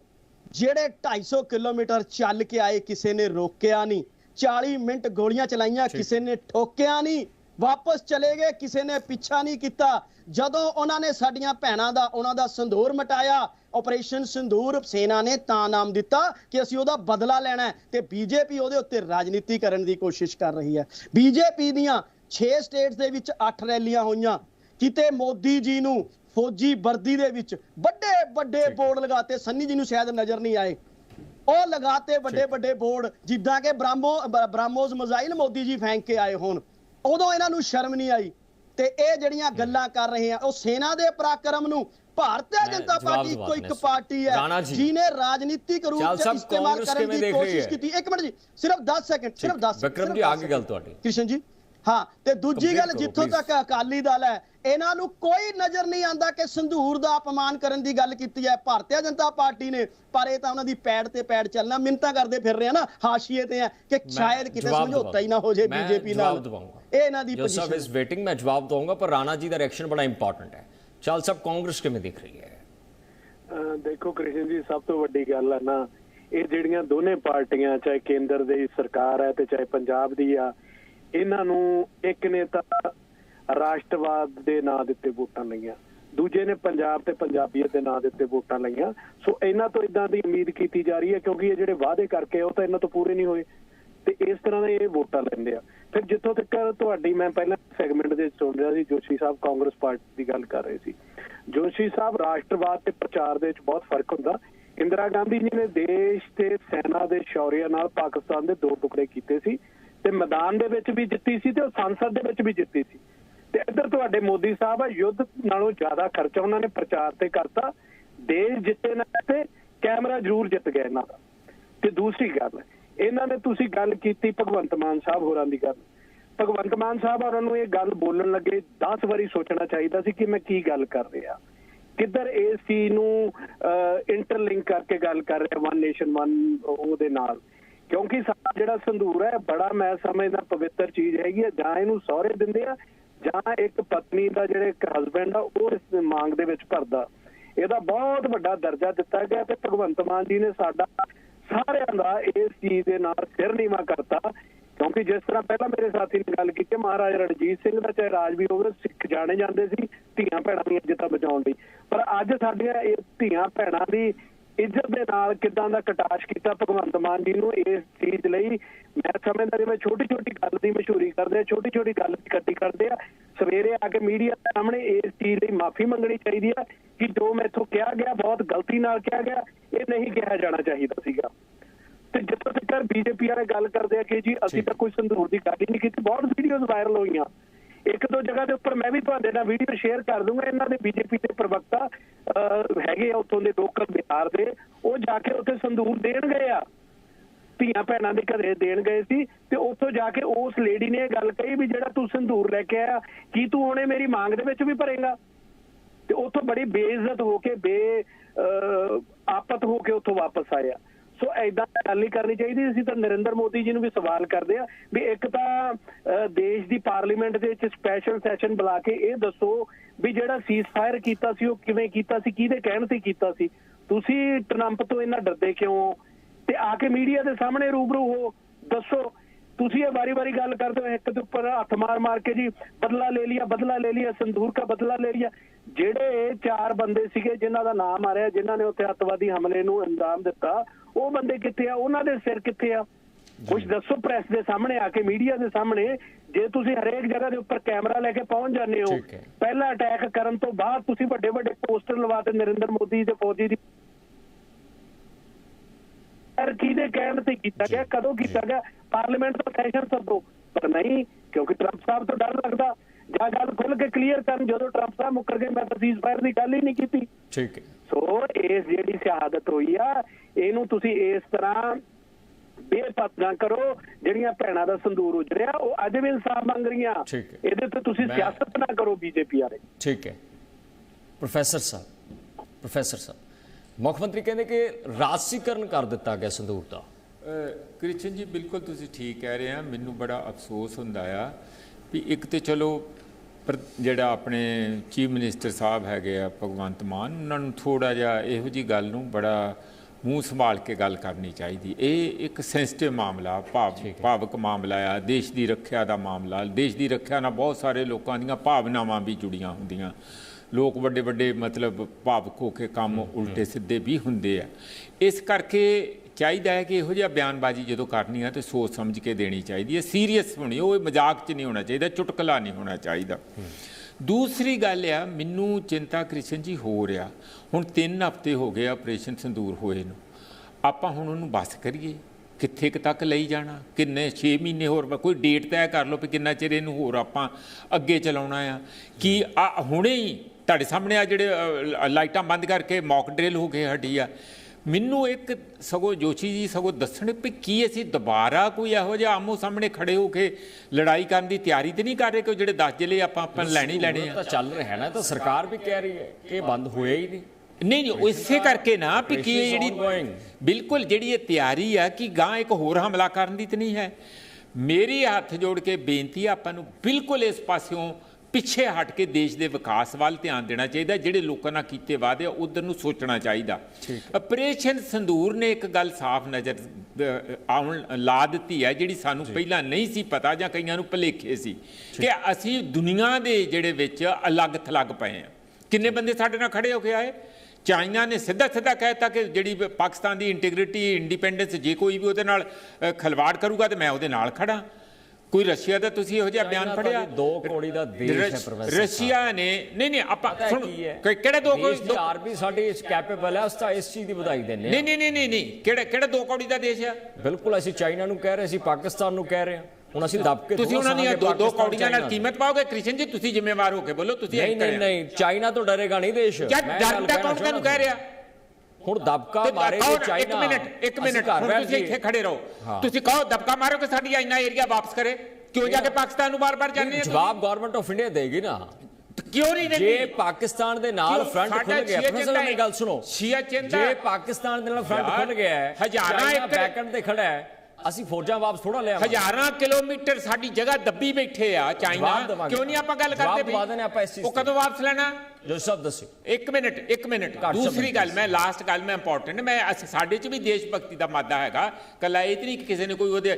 Speaker 4: ਜਿਹੜੇ 250 ਕਿਲੋਮੀਟਰ ਚੱਲ ਕੇ ਆਏ ਕਿਸੇ ਨੇ ਰੋਕਿਆ ਨਹੀਂ। 40 ਮਿੰਟ ਗੋਲੀਆਂ ਚਲਾਈਆਂ ਕਿਸੇ ਨੇ ਠੋਕਿਆ ਨਹੀਂ। ਵਾਪਸ ਚਲੇ ਗਏ ਕਿਸੇ ਨੇ ਪਿੱਛਾ ਨਹੀਂ ਕੀਤਾ। ਜਦੋਂ ਉਹਨਾਂ ਨੇ ਸਾਡੀਆਂ ਭੈਣਾਂ ਦਾ ਉਹਨਾਂ ਦਾ ਸੰਦੂਰ ਮਟਾਇਆ ਆਪਰੇਸ਼ਨ ਸੰਦੂਰ ਸੈਨਾ ਨੇ ਤਾਂ ਨਾਮ ਦਿੱਤਾ ਕਿ ਅਸੀਂ ਉਹਦਾ ਬਦਲਾ ਲੈਣਾ ਤੇ ਬੀਜੇਪੀ ਉਹਦੇ ਉੱਤੇ ਰਾਜਨੀਤੀ ਕਰਨ ਦੀ ਕੋਸ਼ਿਸ਼ ਕਰ ਰਹੀ ਹੈ। ਬੀਜੇਪੀ ਦੀਆਂ 6 ਸਟੇਟਸ ਦੇ ਵਿੱਚ 8 ਰੈਲੀਆਂ ਹੋਈਆਂ। ਕਿਤੇ ਮੋਦੀ ਜੀ ਨੂੰ ਫੌਜੀ ਵਰਦੀ ਦੇ ਵਿੱਚ ਵੱਡੇ ਵੱਡੇ ਬੋਰਡ ਲਗਾਤੇ ਸੰਨੀ ਜੀ ਨੂੰ ਸ਼ਾਇਦ ਨਜ਼ਰ ਨਹੀਂ ਆਏ। ਉਹ ਲਗਾਤੇ ਵੱਡੇ ਵੱਡੇ ਬੋਰਡ ਜਿੱਦਾਂ ਕਿ ਬ੍ਰਾਹਮੋ ਬ੍ਰਾਹਮੋਸ ਮਜ਼ਾਈਲ ਮੋਦੀ ਜੀ ਫੈਂਕ ਕੇ ਆਏ ਹੋਣ। ਉਦੋਂ ਇਹਨਾਂ ਨੂੰ ਸ਼ਰਮ ਨਹੀਂ ਆਈ। ਤੇ ਇਹ ਜਿਹੜੀਆਂ ਗੱਲਾਂ ਕਰ ਰਹੇ ਆ ਉਹ ਸੈਨਾ ਦੇ ਪਰਾਕਰਮ ਨੂੰ ਭਾਰਤੀ ਜਨਤਾ ਪਾਰਟੀ ਇੱਕ
Speaker 1: ਆਪਣੇ
Speaker 4: ਪਾਰਟੀ ਹੈ। ਜਿਹਨੇ ਰਾਜਨੀਤਿਕ ਰੂਪ ਚ ਇਸਤੇਮਾਲ ਕਰਨ ਦੀ ਕੋਸ਼ਿਸ਼? ਕੀਤੀ। ਇੱਕ ਮਿੰਟ ਜੀ ਸਿਰਫ 10 ਸੈਕਿੰਡ ਸਿਰਫ 10
Speaker 1: ਵਿਕਰਮ ਜੀ ਆਗੇ ਗੱਲ ਤੁਹਾਡੀ।
Speaker 4: ਕ੍ਰਿਸ਼ਨ ਜੀ। ਹਾਂ ਤੇ ਦੂਜੀ ਗੱਲ ਜਿੱਥੋਂ. ਤੱਕ ਅਕਾਲੀ ਦਲ ਹੈ ਇਹਨਾਂ ਨੂੰ ਕੋਈ ਨਜ਼ਰ ਨਹੀਂ ਆਂਦਾ ਕਿ ਸੰਧੂਰ ਦਾ ਅਪਮਾਨ ਕਰਨ ਦੀ ਗੱਲ ਕੀਤੀ ਹੈ। ਭਾਰਤੀ ਜਨਤਾ ਪਾਰਟੀ ਨੇ ਪਰ ਇਹ ਤਾਂ ਉਹਨਾਂ ਦੀ ਪੈੜ ਤੇ ਪੈੜ ਚੱਲਣਾ ਮਿੰਤਾ ਕਰਦੇ ਫਿਰ ਰਹੇ ਆ ਨਾ ਹਾਸ਼ੀਏ ਤੇ ਆ ਕਿ ਸ਼ਾਇਦ ਕਿਤੇ ਸਮਝੌਤਾ ਹੀ ਨਾ ਹੋ ਜੇ
Speaker 1: ਮੈਂ
Speaker 4: ਬੀਜੇਪੀ ਨਾਲ।
Speaker 1: ਦਵਾਂਗਾ।
Speaker 4: ਇਹ ਇਹਨਾਂ ਦੀ ਪੋਜੀਸ਼ਨ
Speaker 1: ਇਸ ਵੇਟਿੰਗ ਮੈਂ ਜਵਾਬ ਦਊਂਗਾ ਪਰ ਰਾਣਾ ਜੀ ਦਾ ਰਿਐਕਸ਼ਨ ਬੜਾ ਇੰਪੋਰਟੈਂਟ ਹੈ। ਚਾਲ ਸਾਹਿਬ ਕਾਂਗਰਸ ਕਿਵੇਂ ਦੇਖ ਰਹੀ ਹੈ?
Speaker 5: ਦੇਖੋ ਕ੍ਰਿਸ਼ਨ ਜੀ ਸਭ ਤੋਂ ਵੱਡੀ ਗੱਲ ਹੈ ਨਾ ਇਹ ਜਿਹੜੀਆਂ ਦੋਨੇ ਪਾਰਟੀਆਂ ਚਾਹੇ ਕੇਂਦਰ ਦੀ ਸਰਕਾਰ ਹੈ ਤੇ ਚਾਹੇ ਪੰਜਾਬ ਦੀ ਆ ਇਹਨਾਂ ਨੂੰ ਇੱਕ ਨੇ ਤਾਂ ਰਾਸ਼ਟਰਵਾਦ ਦੇ ਨਾਂ ਦਿੱਤੇ ਵੋਟਾਂ ਲਈਆਂ। ਦੂਜੇ ਨੇ ਪੰਜਾਬ ਤੇ ਪੰਜਾਬੀਅਤ ਦੇ ਨਾਂ ਦਿੱਤੇ ਵੋਟਾਂ ਲਈਆਂ। ਸੋ ਇਹਨਾਂ ਤੋਂ ਇਦਾਂ ਦੀ ਉਮੀਦ ਕੀਤੀ ਜਾ ਰਹੀ ਹੈ ਕਿਉਂਕਿ ਇਹ ਜਿਹੜੇ ਵਾਅਦੇ ਕਰਕੇ ਉਹ ਤਾਂ ਇਹਨਾਂ ਤੋਂ ਪੂਰੇ ਨਹੀਂ ਹੋਏ। ਤੇ ਇਸ ਤਰ੍ਹਾਂ ਦੇ ਇਹ ਵੋਟਾਂ ਲੈਂਦੇ ਆ। ਫਿਰ ਜਿੱਥੋਂ ਤੱਕ ਤੁਹਾਡੀ ਮੈਂ ਪਹਿਲਾਂ ਸੈਗਮੈਂਟ ਦੇ ਵਿੱਚ ਸੁਣ ਰਿਹਾ ਸੀ, ਜੋਸ਼ੀ ਸਾਹਿਬ ਕਾਂਗਰਸ ਪਾਰਟੀ ਦੀ ਗੱਲ ਕਰ ਰਹੇ ਸੀ। ਜੋਸ਼ੀ ਸਾਹਿਬ, ਰਾਸ਼ਟਰਵਾਦ ਤੇ ਪ੍ਰਚਾਰ ਦੇ ਵਿੱਚ ਬਹੁਤ ਫ਼ਰਕ ਹੁੰਦਾ। ਇੰਦਰਾ ਗਾਂਧੀ ਜੀ ਨੇ ਦੇਸ਼ ਤੇ ਸੈਨਾ ਦੇ ਸ਼ੌਰਿਆ ਨਾਲ ਪਾਕਿਸਤਾਨ ਦੇ ਦੋ ਟੁਕੜੇ ਕੀਤੇ ਸੀ। ਤੇ ਮੈਦਾਨ ਦੇ ਵਿੱਚ ਵੀ ਜਿੱਤੀ ਸੀ ਤੇ ਉਹ ਸੰਸਦ ਦੇ ਵਿੱਚ ਵੀ ਜਿੱਤੀ ਸੀ। ਤੇ ਇੱਧਰ ਤੁਹਾਡੇ ਮੋਦੀ ਸਾਹਿਬ ਆ, ਯੁੱਧ ਨਾਲੋਂ ਜ਼ਿਆਦਾ ਖਰਚਾ ਉਹਨਾਂ ਨੇ ਪ੍ਰਚਾਰ ਤੇ ਕਰਤਾ। ਦੇਸ਼ ਜਿੱਤੇ ਨਾ ਤੇ ਕੈਮਰਾ ਜ਼ਰੂਰ ਜਿੱਤ ਗਿਆ ਇਹਨਾਂ ਦਾ। ਤੇ ਦੂਸਰੀ ਗੱਲ, ਇਹਨਾਂ ਨੇ ਤੁਸੀਂ ਗੱਲ ਕੀਤੀ ਭਗਵੰਤ ਮਾਨ ਸਾਹਿਬ ਹੋਰਾਂ ਦੀ ਗੱਲ। ਭਗਵੰਤ ਮਾਨ ਸਾਹਿਬ ਹੋਰਾਂ ਨੂੰ ਇਹ ਗੱਲ ਬੋਲਣ ਲੱਗੇ 10 ਵਾਰੀ ਸੋਚਣਾ ਚਾਹੀਦਾ ਸੀ ਕਿ ਮੈਂ ਕੀ ਗੱਲ ਕਰ ਰਿਹਾ। ਕਿੱਧਰ ਇਸ ਚੀਜ਼ ਨੂੰ ਇੰਟਰਲਿੰਕ ਕਰਕੇ ਗੱਲ ਕਰ ਰਿਹਾ ਵਨ ਨੇਸ਼ਨ ਵਨ ਉਹਦੇ ਨਾਲ। ਕਿਉਂਕਿ ਸਾਡਾ ਜਿਹੜਾ ਸੰਧੂਰ ਹੈ, ਬੜਾ ਮੈਂ ਸਮਝਦਾ ਪਵਿੱਤਰ ਚੀਜ਼ ਹੈਗੀ ਹੈ, ਜਾਂ ਇਹਨੂੰ ਸਹੁਰੇ ਦਿੰਦੇ ਆ, ਜਾਂ ਇੱਕ ਪਤਨੀ ਦਾ ਜਿਹੜੇ ਇੱਕ ਹਸਬੰਡ ਆ, ਉਹ ਇਸ ਮੰਗ ਦੇ ਵਿੱਚ ਭਰਦਾ। ਇਹਦਾ ਬਹੁਤ ਵੱਡਾ ਦਰਜਾ ਦਿੱਤਾ ਗਿਆ ਤੇ ਭਗਵੰਤ ਮਾਨ ਜੀ ਨੇ ਸਾਡਾ ਸਾਰਿਆਂ ਦਾ ਇਸ ਚੀਜ਼ ਦੇ ਨਾਲ ਸਿਰ ਨੀਵਾ ਕਰਤਾ। ਕਿਉਂਕਿ ਜਿਸ ਤਰ੍ਹਾਂ ਪਹਿਲਾਂ ਮੇਰੇ ਸਾਥੀ ਨੇ ਗੱਲ ਕੀਤੀ, ਮਹਾਰਾਜਾ ਰਣਜੀਤ ਸਿੰਘ ਦਾ ਚਾਹੇ ਰਾਜ ਵੀ ਹੋਵੇ, ਸਿੱਖ ਜਾਣੇ ਜਾਂਦੇ ਸੀ, ਧੀਆਂ ਭੈਣਾਂ ਦੀਆਂ ਇੱਜ਼ਤਾਂ ਬਚਾਉਣ ਲਈ। ਪਰ ਅੱਜ ਸਾਡੀਆਂ ਇਹ ਧੀਆਂ ਭੈਣਾਂ ਦੀ ਇੱਜ਼ਤ ਦੇ ਨਾਲ ਕਿਦਾਂ ਦਾ ਕਟਾਸ਼ ਕੀਤਾ ਭਗਵੰਤ ਮਾਨ ਜੀ ਨੂੰ ਇਸ ਚੀਜ਼ ਲਈ? ਮੈਂ ਸਮਝਦਾ ਜਿਵੇਂ ਛੋਟੀ ਛੋਟੀ ਗੱਲ ਦੀ ਮਸ਼ਹੂਰੀ ਕਰਦੇ ਆ ਛੋਟੀ ਛੋਟੀ ਗੱਲ ਦੀ ਇਕੱਠੀ ਕਰਦੇ ਆ। ਸਵੇਰੇ ਆ ਕੇ ਮੀਡੀਆ ਸਾਹਮਣੇ ਇਸ ਚੀਜ਼ ਲਈ ਮਾਫੀ ਮੰਗਣੀ ਚਾਹੀਦੀ ਆ ਕਿ ਜੋ ਮੈਥੋਂ ਕਿਹਾ ਗਿਆ ਬਹੁਤ ਗਲਤੀ ਨਾਲ ਕਿਹਾ ਗਿਆ ਇਹ ਨਹੀਂ ਕਿਹਾ ਜਾਣਾ ਚਾਹੀਦਾ ਸੀਗਾ। ਤੇ ਜਿੱਥੋਂ ਤੱਕ ਬੀਜੇਪੀ ਵਾਲੇ ਗੱਲ ਕਰਦੇ ਆ ਕਿ ਜੀ ਅਸੀਂ ਤਾਂ ਕੋਈ ਸੰਦੂਰ ਦੀ ਗੱਲ ਹੀ ਨਹੀਂ ਕੀਤੀ ਬਹੁਤ ਵੀਡੀਓਜ਼ ਵਾਇਰਲ ਹੋਈਆਂ। ਇੱਕ ਦੋ ਜਗ੍ਹਾ ਦੇ ਉੱਪਰ ਮੈਂ ਵੀ ਤੁਹਾਡੇ ਨਾਲ ਵੀਡੀਓ ਸ਼ੇਅਰ ਕਰ ਦੂੰਗਾ ਇਹਨਾਂ ਦੇ ਬੀਜੇਪੀ ਦੇ ਪ੍ਰਵਕਤਾ ਅਹ, ਹੈਗੇ ਆ ਉੱਥੋਂ ਦੇ ਲੋਕਲ ਬਿਹਾਰ ਦੇ ਉਹ ਜਾ ਕੇ ਉੱਥੇ ਸੰਦੂਰ ਦੇਣ ਗਏ ਆ। ਧੀਆਂ ਭੈਣਾਂ ਦੇ ਘਰੇ ਦੇਣ ਗਏ ਸੀ ਤੇ ਉੱਥੋਂ ਜਾ ਕੇ ਉਸ ਲੇਡੀ ਨੇ ਇਹ ਗੱਲ ਕਹੀ ਵੀ ਜਿਹੜਾ ਤੂੰ ਸੰਦੂਰ ਲੈ ਕੇ ਆਇਆ ਕੀ ਤੂੰ ਹੁਣੇ ਮੇਰੀ ਮੰਗ ਦੇ ਵਿੱਚ ਵੀ ਭਰੇਗਾ? ਤੇ ਉੱਥੋਂ ਬੜੀ ਬੇਇੱਜ਼ਤ ਹੋ ਕੇ ਬੇ ਅਹ, ਆਪਤ ਹੋ ਕੇ ਉੱਥੋਂ ਵਾਪਸ ਆਇਆ। ਸੋ ਐਦਾਂ ਗੱਲ ਨਹੀਂ ਕਰਨੀ ਚਾਹੀਦੀ। ਅਸੀਂ ਤਾਂ ਨਰਿੰਦਰ ਮੋਦੀ ਜੀ ਨੂੰ ਵੀ ਸਵਾਲ ਕਰਦੇ ਆ ਵੀ ਇੱਕ ਤਾਂ ਅਹ, ਦੇਸ਼ ਦੀ ਪਾਰਲੀਮੈਂਟ ਦੇ ਵਿੱਚ ਸਪੈਸ਼ਲ ਸੈਸ਼ਨ ਬੁਲਾ ਕੇ ਇਹ ਦੱਸੋ ਵੀ ਜਿਹੜਾ ਸੀਜ਼ ਫਾਇਰ ਕੀਤਾ ਸੀ ਉਹ ਕਿਵੇਂ ਕੀਤਾ ਸੀ ਕਿਹਦੇ ਕਹਿਣ ਤੇ ਕੀਤਾ ਸੀ? ਤੁਸੀਂ ਟਰੰਪ ਤੋਂ ਇੰਨਾ ਡਰਦੇ ਕਿਉਂ? ਹੋ ਤੇ ਆ ਕੇ ਮੀਡੀਆ ਦੇ ਸਾਹਮਣੇ ਰੂਬਰੂ ਹੋ। ਦੱਸੋ ਤੁਸੀਂ ਇਹ ਵਾਰੀ-ਵਾਰੀ ਗੱਲ ਕਰਦੇ ਹੋ ਇੱਕ ਦੇ ਉੱਪਰ ਹੱਥ ਮਾਰ-ਮਾਰ ਕੇ ਜੀ ਬਦਲਾ ਲੈ ਲਿਆ ਬਦਲਾ ਲੈ ਲਿਆ ਸੰਦੂਰ ਦਾ ਬਦਲਾ ਲੈ ਲਿਆ। ਜਿਹੜੇ ਚਾਰ ਬੰਦੇ ਸੀਗੇ ਜਿਨ੍ਹਾਂ ਦਾ ਨਾਮ ਆ ਰਿਹਾ ਜਿਨ੍ਹਾਂ ਨੇ ਉੱਥੇ ਅੱਤਵਾਦੀ ਹਮਲੇ ਨੂੰ ਅੰਜਾਮ ਦਿੱਤਾ ਉਹ ਬੰਦੇ ਕਿੱਥੇ ਆ? ਉਹਨਾਂ ਦੇ ਸਿਰ ਕਿੱਥੇ ਆ? ਕੁਝ ਦੱਸੋ ਪ੍ਰੈਸ ਦੇ ਸਾਹਮਣੇ ਆ ਕੇ ਮੀਡੀਆ ਦੇ ਸਾਹਮਣੇ। ਜੇ ਤੁਸੀਂ ਹਰੇਕ ਜਗ੍ਹਾ ਦੇ ਉੱਪਰ ਕੈਮਰਾ ਲੈ ਕੇ ਪਹੁੰਚ ਜਾਂਦੇ ਹੋ। ਪਹਿਲਾ ਅਟੈਕ ਕਰਨ ਤੋਂ ਬਾਅਦ ਤੁਸੀਂ ਵੱਡੇ ਵੱਡੇ ਪੋਸਟਰ ਲਵਾਤੇ ਨਰਿੰਦਰ ਮੋਦੀ ਤੇ ਫੌਜੀ ਦੀ ਪਰ ਕਿਹਦੇ ਕਹਿਣ ਤੇ ਕੀਤਾ ਗਿਆ ਕਦੋਂ ਕੀਤਾ ਗਿਆ? ਪਾਰਲੀਮੈਂਟ ਦਾ ਸੈਸ਼ਨ ਸੱਦੋ ਪਰ ਨਹੀਂ ਕਿਉਂਕਿ ਟਰੰਪ ਸਾਹਿਬ ਤੋਂ ਡਰ ਲੱਗਦਾ। ਜਾਂ ਗੱਲ ਖੁੱਲ ਕੇ ਕਲੀਅਰ ਕਰਨ ਜਦੋਂ ਟਰੰਪ ਸਾਹਿਬ ਮੁੱਕਰ ਗਏ ਮੈਂ ਤਾਂ ਸੀਜ਼ਫਾਇਰ ਦੀ ਗੱਲ ਹੀ ਨਹੀਂ ਕੀਤੀ।
Speaker 1: ਠੀਕ ਹੈ।
Speaker 5: ਸੋ ਇਸ ਜਿਹੜੀ ਸ਼ਹਾਦਤ ਹੋਈ ਆ ਇਹਨੂੰ ਤੁਸੀਂ ਇਸ ਤਰ੍ਹਾਂ ਬੇਪਤ ਨਾ ਕਰੋ ਜਿਹੜੀਆਂ ਭੈਣਾਂ ਦਾ ਸੰਦੂਰ ਉਜੜਿਆ ਉਹ ਅੱਜ ਵੀ ਇਨਸਾਫ ਮੰਗ ਰਹੀਆਂ। ਇਹਦੇ ਤੇ ਤੁਸੀਂ ਸਿਆਸਤ ਨਾ ਕਰੋ ਬੀਜੇਪੀ ਵਾਲੇ।
Speaker 1: ਠੀਕ ਹੈ। ਪ੍ਰੋਫੈਸਰ ਸਾਹਿਬ ਪ੍ਰੋਫੈਸਰ ਸਾਹਿਬ ਮੁੱਖ ਮੰਤਰੀ ਕਹਿੰਦੇ ਕਿ ਰਾਜਸੀਕਰਨ ਕਰ ਦਿੱਤਾ ਗਿਆ ਸੰਦੂਰ ਦਾ।
Speaker 6: ਕ੍ਰਿਸ਼ਨ ਜੀ ਬਿਲਕੁਲ ਤੁਸੀਂ ਠੀਕ ਕਹਿ ਰਹੇ ਆ। ਮੈਨੂੰ ਬੜਾ ਅਫਸੋਸ ਹੁੰਦਾ ਆ ਵੀ ਇੱਕ ਤੇ ਚਲੋ ਜਿਹੜਾ ਆਪਣੇ ਚੀਫ ਮਿਨਿਸਟਰ ਸਾਹਿਬ ਹੈਗੇ ਆ ਭਗਵੰਤ ਮਾਨ ਉਹਨਾਂ ਨੂੰ ਥੋੜਾ ਜਿਹਾ ਇਹੋ ਜੀ ਗੱਲ ਨੂੰ ਬੜਾ ਮੂੰਹ ਸੰਭਾਲ ਕੇ ਗੱਲ ਕਰਨੀ ਚਾਹੀਦੀ। ਇਹ ਇੱਕ ਸੈਂਸਿਟਿਵ ਮਾਮਲਾ ਭਾਵ ਭਾਵਕ ਮਾਮਲਾ ਆ ਦੇਸ਼ ਦੀ ਰੱਖਿਆ ਦਾ ਮਾਮਲਾ। ਦੇਸ਼ ਦੀ ਰੱਖਿਆ ਨਾਲ ਬਹੁਤ ਸਾਰੇ ਲੋਕਾਂ ਦੀਆਂ ਭਾਵਨਾਵਾਂ ਵੀ ਜੁੜੀਆਂ ਹੁੰਦੀਆਂ। ਲੋਕ ਵੱਡੇ ਵੱਡੇ ਮਤਲਬ ਭਾਵੁਕ ਹੋ ਕੇ ਕੰਮ ਉਲਟੇ ਸਿੱਧੇ ਵੀ ਹੁੰਦੇ ਆ। ਇਸ ਕਰਕੇ ਚਾਹੀਦਾ ਹੈ ਕਿ ਇਹੋ ਜਿਹਾ ਬਿਆਨਬਾਜ਼ੀ ਜਦੋਂ ਕਰਨੀ ਆ ਤੇ ਸੋਚ ਸਮਝ ਕੇ ਦੇਣੀ ਚਾਹੀਦੀ ਹੈ। ਸੀਰੀਅਸ ਹੋਣੀ, ਉਹ ਮਜ਼ਾਕ 'ਚ ਨਹੀਂ ਹੋਣਾ ਚਾਹੀਦਾ, ਚੁਟਕਲਾ ਨਹੀਂ ਹੋਣਾ ਚਾਹੀਦਾ। ਦੂਸਰੀ ਗੱਲ ਆ, ਮੈਨੂੰ ਚਿੰਤਾ ਕ੍ਰਿਸ਼ਨ ਜੀ ਹੋ ਰਿਹਾ। ਹੁਣ 3 ਹਫ਼ਤੇ ਹੋ ਗਏ ਆਪਰੇਸ਼ਨ ਸੰਦੂਰ ਹੋਏ ਨੂੰ। ਆਪਾਂ ਹੁਣ ਉਹਨੂੰ ਬਸ ਕਰੀਏ। ਕਿੱਥੇ ਕੁ ਤੱਕ ਲਈ ਜਾਣਾ? ਕਿੰਨੇ 6 ਮਹੀਨੇ ਹੋਰ ਕੋਈ ਡੇਟ ਤੈਅ ਕਰ ਲਓ ਵੀ ਕਿੰਨਾ ਚਿਰ ਇਹਨੂੰ ਹੋਰ ਆਪਾਂ ਅੱਗੇ ਚਲਾਉਣਾ ਆ। ਕਿ ਆ, ਹੁਣੇ ਹੀ ਤੁਹਾਡੇ ਸਾਹਮਣੇ ਆ ਜਿਹੜੇ ਲਾਈਟਾਂ ਬੰਦ ਕਰਕੇ ਮੌਕ ਡਰਿਲ ਹੋ ਕੇ ਹਟੀ ਆ। ਮੈਨੂੰ ਇੱਕ ਸਗੋਂ ਜੋਸ਼ੀ ਜੀ ਸਗੋਂ ਦੱਸਣ ਵੀ ਕੀ ਅਸੀਂ ਦੁਬਾਰਾ ਕੋਈ ਇਹੋ ਜਿਹਾ ਆਮੋ ਸਾਹਮਣੇ ਖੜੇ ਹੋ ਕੇ ਲੜਾਈ ਕਰਨ ਦੀ ਤਿਆਰੀ ਤੇ ਨਹੀਂ ਕਰ ਰਹੇ ਕਿ ਜਿਹੜੇ 10 ਜ਼ਿਲ੍ਹੇ ਆਪਾਂ ਆਪਾਂ ਲੈਣੇ ਲੈਣੇ ਆ?
Speaker 1: ਤਾਂ ਚੱਲ ਰਿਹਾ ਨਾ ਤਾਂ ਸਰਕਾਰ ਵੀ ਕਹਿ ਰਹੀ ਹੈ ਕਿ ਬੰਦ ਹੋਇਆ ਹੀ ਨਹੀਂ।
Speaker 6: ਨਹੀਂ ਨਹੀਂ ਉਹ ਇਸੇ ਕਰਕੇ ਨਾ ਵੀ ਕੀ ਜਿਹੜੀ. ਬਿਲਕੁਲ ਜਿਹੜੀ ਇਹ ਤਿਆਰੀ ਆ ਕਿ ਗਾਂ ਇੱਕ ਹੋਰ ਹਮਲਾ ਕਰਨ ਦੀ ਤੇ ਨਹੀਂ ਹੈ। ਮੇਰੀ ਹੱਥ ਜੋੜ ਕੇ ਬੇਨਤੀ ਆਪਾਂ ਨੂੰ ਬਿਲਕੁਲ ਇਸ ਪਾਸਿਓਂ ਪਿੱਛੇ ਹਟ ਕੇ ਦੇਸ਼ ਦੇ ਵਿਕਾਸ ਵੱਲ ਧਿਆਨ ਦੇਣਾ ਚਾਹੀਦਾ ਜਿਹੜੇ ਲੋਕਾਂ ਨਾਲ ਕੀਤੇ ਵਾਅਦੇ ਆ ਉਧਰ ਨੂੰ ਸੋਚਣਾ ਚਾਹੀਦਾ। ਆਪਰੇਸ਼ਨ ਸੰਦੂਰ ਨੇ ਇੱਕ ਗੱਲ ਸਾਫ਼ ਨਜ਼ਰ ਆਉਣ ਲਾ ਦਿੱਤੀ ਹੈ ਜਿਹੜੀ ਸਾਨੂੰ ਪਹਿਲਾਂ ਨਹੀਂ ਸੀ ਪਤਾ ਜਾਂ ਕਈਆਂ ਨੂੰ ਭੁਲੇਖੇ ਸੀ ਕਿ ਅਸੀਂ ਦੁਨੀਆ ਦੇ ਜਿਹੜੇ ਵਿੱਚ ਅਲੱਗ ਥਲੱਗ ਪਏ ਆ ਕਿੰਨੇ ਬੰਦੇ ਸਾਡੇ ਨਾਲ ਖੜੇ ਹੋ ਕੇ ਆਏ? ਚਾਈਨਾ ਨੇ ਸਿੱਧਾ ਸਿੱਧਾ ਕਹਿਤਾ ਕਿ ਜਿਹੜੀ ਪਾਕਿਸਤਾਨ ਦੀ ਇੰਟੀਗ੍ਰਿਟੀ ਇੰਡੀਪੈਂਡੈਂਸ ਜੇ ਕੋਈ ਵੀ ਉਹਦੇ ਨਾਲ ਖਿਲਵਾੜ ਕਰੂਗਾ ਤੇ ਮੈਂ ਉਹਦੇ ਨਾਲ ਖੜਾ। ਕੋਈ ਰਸ਼ੀਆ ਦਾ ਤੁਸੀਂ ਇਹੋ ਜਿਹਾ ਬਿਆਨ ਪੜਿਆ
Speaker 1: ਦੋ ਕੌੜੀ ਦਾ ਦੇਸ਼ ਹੈ, ਪ੍ਰੋਫੈਸਰ
Speaker 6: ਰਸ਼ੀਆ ਨੇ ਨਹੀਂ ਨਹੀਂ ਆਪਾਂ
Speaker 1: ਹੈ
Speaker 6: ਸੁਣ
Speaker 1: ਹੈ?
Speaker 6: ਕਿਹੜੇ ਦੋ
Speaker 1: ਦੇਸ਼ ਦੀ ਆਰਮੀ ਸਾਡੀ ਕੈਪੇਬਲ ਹੈ ਉਸ ਤਾਂ ਇਸ ਚੀਜ਼ ਦੀ ਵਧਾਈ ਦਿੰਦੇ
Speaker 6: ਨਹੀਂ
Speaker 1: ਹਾਂ
Speaker 6: ਨਹੀਂ ਨਹੀਂ ਨਹੀਂ ਕਿਹੜਾ ਕਿਹੜਾ ਦੋ ਕੌੜੀ ਦਾ ਦੇਸ਼ ਆ?
Speaker 1: ਬਿਲਕੁਲ ਅਸੀਂ ਚਾਈਨਾ ਨੂੰ ਕਹਿ ਰਹੇ ਸੀ ਪਾਕਿਸਤਾਨ ਨੂੰ ਕਹਿ ਰਹੇ ਹਾਂ। ਹੁਣ ਅਸੀਂ ਦੱਬ ਕੇ
Speaker 6: ਤੁਸੀਂ ਉਹਨਾਂ ਦੀਆਂ ਦੋ ਦੋ ਕੌੜੀਆਂ ਨਾਲ ਕੀਮਤ ਪਾਓਗੇ? ਕ੍ਰਿਸ਼ਨ ਜੀ ਤੁਸੀਂ ਜ਼ਿੰਮੇਵਾਰ ਹੋ ਕੇ ਬੋਲੋ ਤੁਸੀਂ
Speaker 1: ਨਹੀਂ ਨਹੀਂ ਚਾਈਨਾ ਤੋਂ ਡਰੇਗਾ ਨਹੀਂ ਦੇਸ਼।
Speaker 6: ਡਰਦਾ ਕੌਣ ਤੁਹਾਨੂੰ ਕਹਿ ਰਿਹਾ?
Speaker 1: ਹੁਣ ਦਬਕਾ
Speaker 6: ਤੇ
Speaker 1: ਮਾਰੇ ਜੇ
Speaker 6: ਇੱਕ
Speaker 1: ਚਾਈਨਾ
Speaker 6: ਮਿੰਟ ਇੱਕ
Speaker 1: ਅਸੀਂ
Speaker 6: ਮਿੰਟ।
Speaker 1: ਘਰ
Speaker 6: ਹੁਣ
Speaker 1: ਬੈਠ
Speaker 6: ਤੁਸੀਂ ਇੱਥੇ ਖੜੇ ਰਹੋ। ਤੁਸੀਂ ਕਹੋ ਦਬਕਾ ਮਾਰੋ ਕਿ ਸਾਡੀ ਇੰਨਾ ਏਰੀਆ ਵਾਪਸ ਕਰੇ? ਕਿਉਂ ਜਾ ਕੇ ਪਾਕਿਸਤਾਨ ਨੂੰ ਬਾਰ-ਬਾਰ ਜਾਂਦੇ ਆ
Speaker 1: ਜਵਾਬ ਗਵਰਨਮੈਂਟ ਆਫ ਇੰਡੀਆ ਦੇਗੀ ਨਾ?
Speaker 6: ਕਿਉਂ ਨਹੀਂ
Speaker 1: ਜੇ
Speaker 6: ਦਿੰਦੀ
Speaker 1: ਪਾਕਿਸਤਾਨ ਦੇ ਨਾਲ? ਫਰੰਟ ਖੁੱਲ ਗਿਆ। ਪ੍ਰੋਫੈਸਰ ਮੇਰੀ ਗੱਲ ਸੁਣੋ।
Speaker 6: ਸ਼ੀਆ ਚਿੰਤਾ
Speaker 1: ਜੇ ਪਾਕਿਸਤਾਨ ਦੇ ਨਾਲ ਫਰੰਟ ਖੁੱਲ ਗਿਆ ਹੈ
Speaker 6: ਹਜ਼ਾਰਾਂ ਏਕੜ-
Speaker 1: ਬੈਕਐਂਡ ਤੇ ਖੜਾ ਹੈ ਅਸੀਂ ਫੌਜਾਂ ਵਾਪਸ ਥੋੜਾ ਲਿਆ
Speaker 6: ਹਜ਼ਾਰਾਂ ਕਿਲੋਮੀਟਰ ਸਾਡੀ ਜਗ੍ਹਾ ਦੱਬੀ ਬੈਠੇ ਆ ਚਾਈਨਾ। ਕਿਉਂ ਨਹੀਂ ਆਪਾਂ ਗੱਲ ਕਰਦੇ
Speaker 1: ਚੀਜ਼
Speaker 6: ਉਹ
Speaker 1: ਤੇ।
Speaker 6: ਕਦੋਂ ਵਾਪਸ ਲੈਣਾ?
Speaker 1: ਜੋ ਸਭ ਦੱਸਿਓ
Speaker 6: ਇੱਕ ਮਿੰਟ ਇੱਕ ਮਿੰਟ।
Speaker 1: ਘੱਟ
Speaker 6: ਦੂਸਰੀ ਗੱਲ। ਮੈਂ ਲਾਸਟ ਗੱਲ ਮੈਂ ਇੰਪੋਰਟੈਂਟ ਮੈਂ ਸਾਡੇ 'ਚ ਵੀ ਦੇਸ਼ ਭਗਤੀ ਦਾ ਮਾਦਾ ਹੈਗਾ। ਕੱਲਾ ਇਹ ਨਹੀਂ ਕਿ ਕਿਸੇ ਨੇ ਕੋਈ ਉਹਦੇ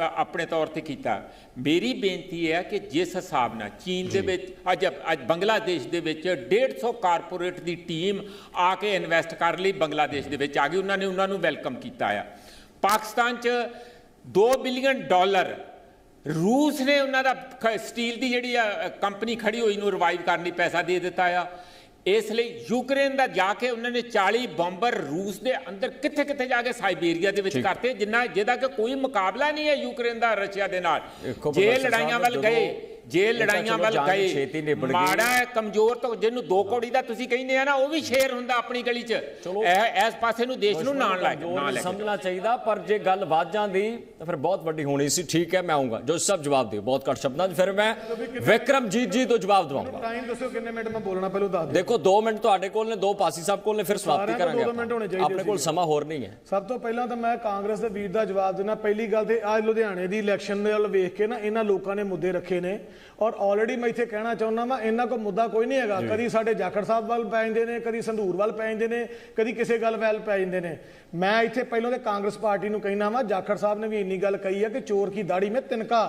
Speaker 6: ਆਪਣੇ ਤੌਰ ਤੇ ਕੀਤਾ। ਮੇਰੀ ਬੇਨਤੀ ਹੈ ਕਿ ਜਿਸ ਹਿਸਾਬ ਨਾਲ ਚੀਨ ਦੇ ਵਿੱਚ ਅੱਜ ਅੱਜ ਬੰਗਲਾਦੇਸ਼ ਦੇ ਵਿੱਚ 150 ਕਾਰਪੋਰੇਟ ਦੀ ਟੀਮ ਆ ਕੇ ਇਨਵੈਸਟ ਕਰ ਲਈ ਬੰਗਲਾਦੇਸ਼ ਦੇ ਵਿੱਚ ਆ ਗਈ ਉਹਨਾਂ ਨੇ ਉਹਨਾਂ ਨੂੰ ਵੈਲਕਮ ਕੀਤਾ ਆ। ਪਾਕਿਸਤਾਨ 'ਚ 2 ਬਿਲੀਅਨ ਡਾਲਰ ਰੂਸ ਨੇ ਉਹਨਾਂ ਦਾ ਸਟੀਲ ਦੀ ਜਿਹੜੀ ਆ ਕੰਪਨੀ ਖੜੀ ਹੋਈ ਨੂੰ ਰਿਵਾਈਵ ਕਰਨ ਲਈ ਪੈਸਾ ਦੇ ਦਿੱਤਾ ਆ। ਇਸ ਲਈ ਯੂਕਰੇਨ ਦਾ ਜਾ ਕੇ ਉਹਨਾਂ ਨੇ 40 ਬੰਬਰ ਰੂਸ ਦੇ ਅੰਦਰ ਕਿੱਥੇ ਕਿੱਥੇ ਜਾ ਕੇ ਸਾਈਬੇਰੀਆ ਦੇ ਵਿੱਚ ਕਰਤੇ ਜਿੰਨਾ ਜਿਹਦਾ ਕਿ ਕੋਈ ਮੁਕਾਬਲਾ ਨਹੀਂ ਹੈ ਯੂਕਰੇਨ ਦਾ ਰਸ਼ੀਆ ਦੇ ਨਾਲ। ਜੇ ਲੜਾਈਆਂ ਵੱਲ ਗਏ ਜੇ ਲੜਾਈਆਂ ਵੱਲ ਗਏ
Speaker 1: ਛੇਤੀ ਨਿਬੜ ਗਈ।
Speaker 6: ਮਾੜਾ ਹੈ ਕਮਜ਼ੋਰ ਤੋਂ ਜਿਹਨੂੰ ਦੋ ਕੌੜੀ ਦਾ ਤੁਸੀਂ ਕਹਿੰਦੇ ਆ ਨਾ ਉਹ ਵੀ ਸ਼ੇਰ ਹੁੰਦਾ ਆਪਣੀ ਗਲੀ 'ਚ। ਇਸ ਪਾਸੇ ਨੂੰ ਦੇਸ਼ ਨੂੰ ਨਾਲ ਲੈ
Speaker 1: ਕਮਜ਼ੋਰ
Speaker 6: ਨਾਲ ਕੇ
Speaker 1: ਸਮਝਣਾ ਚਾਹੀਦਾ ਪਰ ਜੇ ਗੱਲ ਵੱਧ ਜਾਂਦੀ ਤਾਂ ਫਿਰ ਬਹੁਤ ਵੱਡੀ ਹੋਣੀ ਸੀ। ਠੀਕ ਹੈ ਮੈਂ ਆਉਂਗਾ ਜੋ ਸਭ ਜਵਾਬ ਦਿਓ ਬਹੁਤ ਘੱਟ ਸ਼ਬਦਾਂ 'ਚ। ਫਿਰ ਮੈਂ ਵਿਕਰਮਜੀਤ ਜੀ ਤੋਂ ਜਵਾਬ ਦਵਾਉਂਗਾ
Speaker 2: ਟਾਈਮ ਦੱਸੋ ਕਿੰਨੇ ਮਿੰਟ ਮੈਂ ਬੋਲਣਾ ਪਹਿਲਾਂ ਦੱਸ ਦਿਓ।
Speaker 1: ਦੇਖੋ 2 ਮਿੰਟ ਤੁਹਾਡੇ ਕੋਲ ਨੇ ਦੋ ਪਾਸੀ ਸਾਹਿਬ ਕੋਲ ਨੇ ਫਿਰ ਸਮਾਪਤੀ ਕਰਾਂਗੇ ਆਪਣੇ ਕੋਲ। ਸਮਾਂ ਹੋਰ ਨਹੀਂ ਹੈ।
Speaker 2: ਸਭ ਤੋਂ ਪਹਿਲਾਂ ਤਾਂ ਮੈਂ ਕਾਂਗਰਸ ਦੇ ਵੀਰ ਦਾ ਜਵਾਬ ਦੇਣਾ ਪਹਿਲੀ ਗੱਲ ਤੇ ਅੱਜ ਲੁਧਿਆਣੇ ਦੀ ਇਲੈਕਸ਼ਨ ਦੇ ਵੱਲ ਵੇਖ ਕੇ ਨਾ ਇਹਨਾਂ ਲੋਕਾਂ ਨੇ ਮੁੱਦੇ ਰੱਖੇ ਨੇ। ਔਰ ਆਲਰੇਡੀ ਮੈਂ ਇੱਥੇ ਕਹਿਣਾ ਚਾਹੁੰਦਾ ਵਾਂ ਇਹਨਾਂ ਕੋਲ ਮੁੱਦਾ ਕੋਈ ਨਹੀਂ ਹੈਗਾ। ਕਦੀ ਸਾਡੇ ਜਾਖੜ ਸਾਹਿਬ ਵੱਲ ਪੈ ਜਾਂਦੇ ਨੇ ਕਦੀ ਸੰਧੂਰ ਵੱਲ ਪੈ ਜਾਂਦੇ ਨੇ ਕਦੀ ਕਿਸੇ ਗੱਲ ਵੱਲ ਪੈ ਜਾਂਦੇ ਨੇ। ਮੈਂ ਇੱਥੇ ਪਹਿਲਾਂ ਤੇ ਕਾਂਗਰਸ ਪਾਰਟੀ ਨੂੰ ਕਹਿਣਾ ਵਾਂ ਜਾਖੜ ਸਾਹਿਬ ਨੇ ਵੀ ਇੰਨੀ ਗੱਲ ਕਹੀ ਹੈ ਕਿ ਚੋਰ ਕੀ ਦਾੜੀ ਮੇ ਤਿਨਕਾ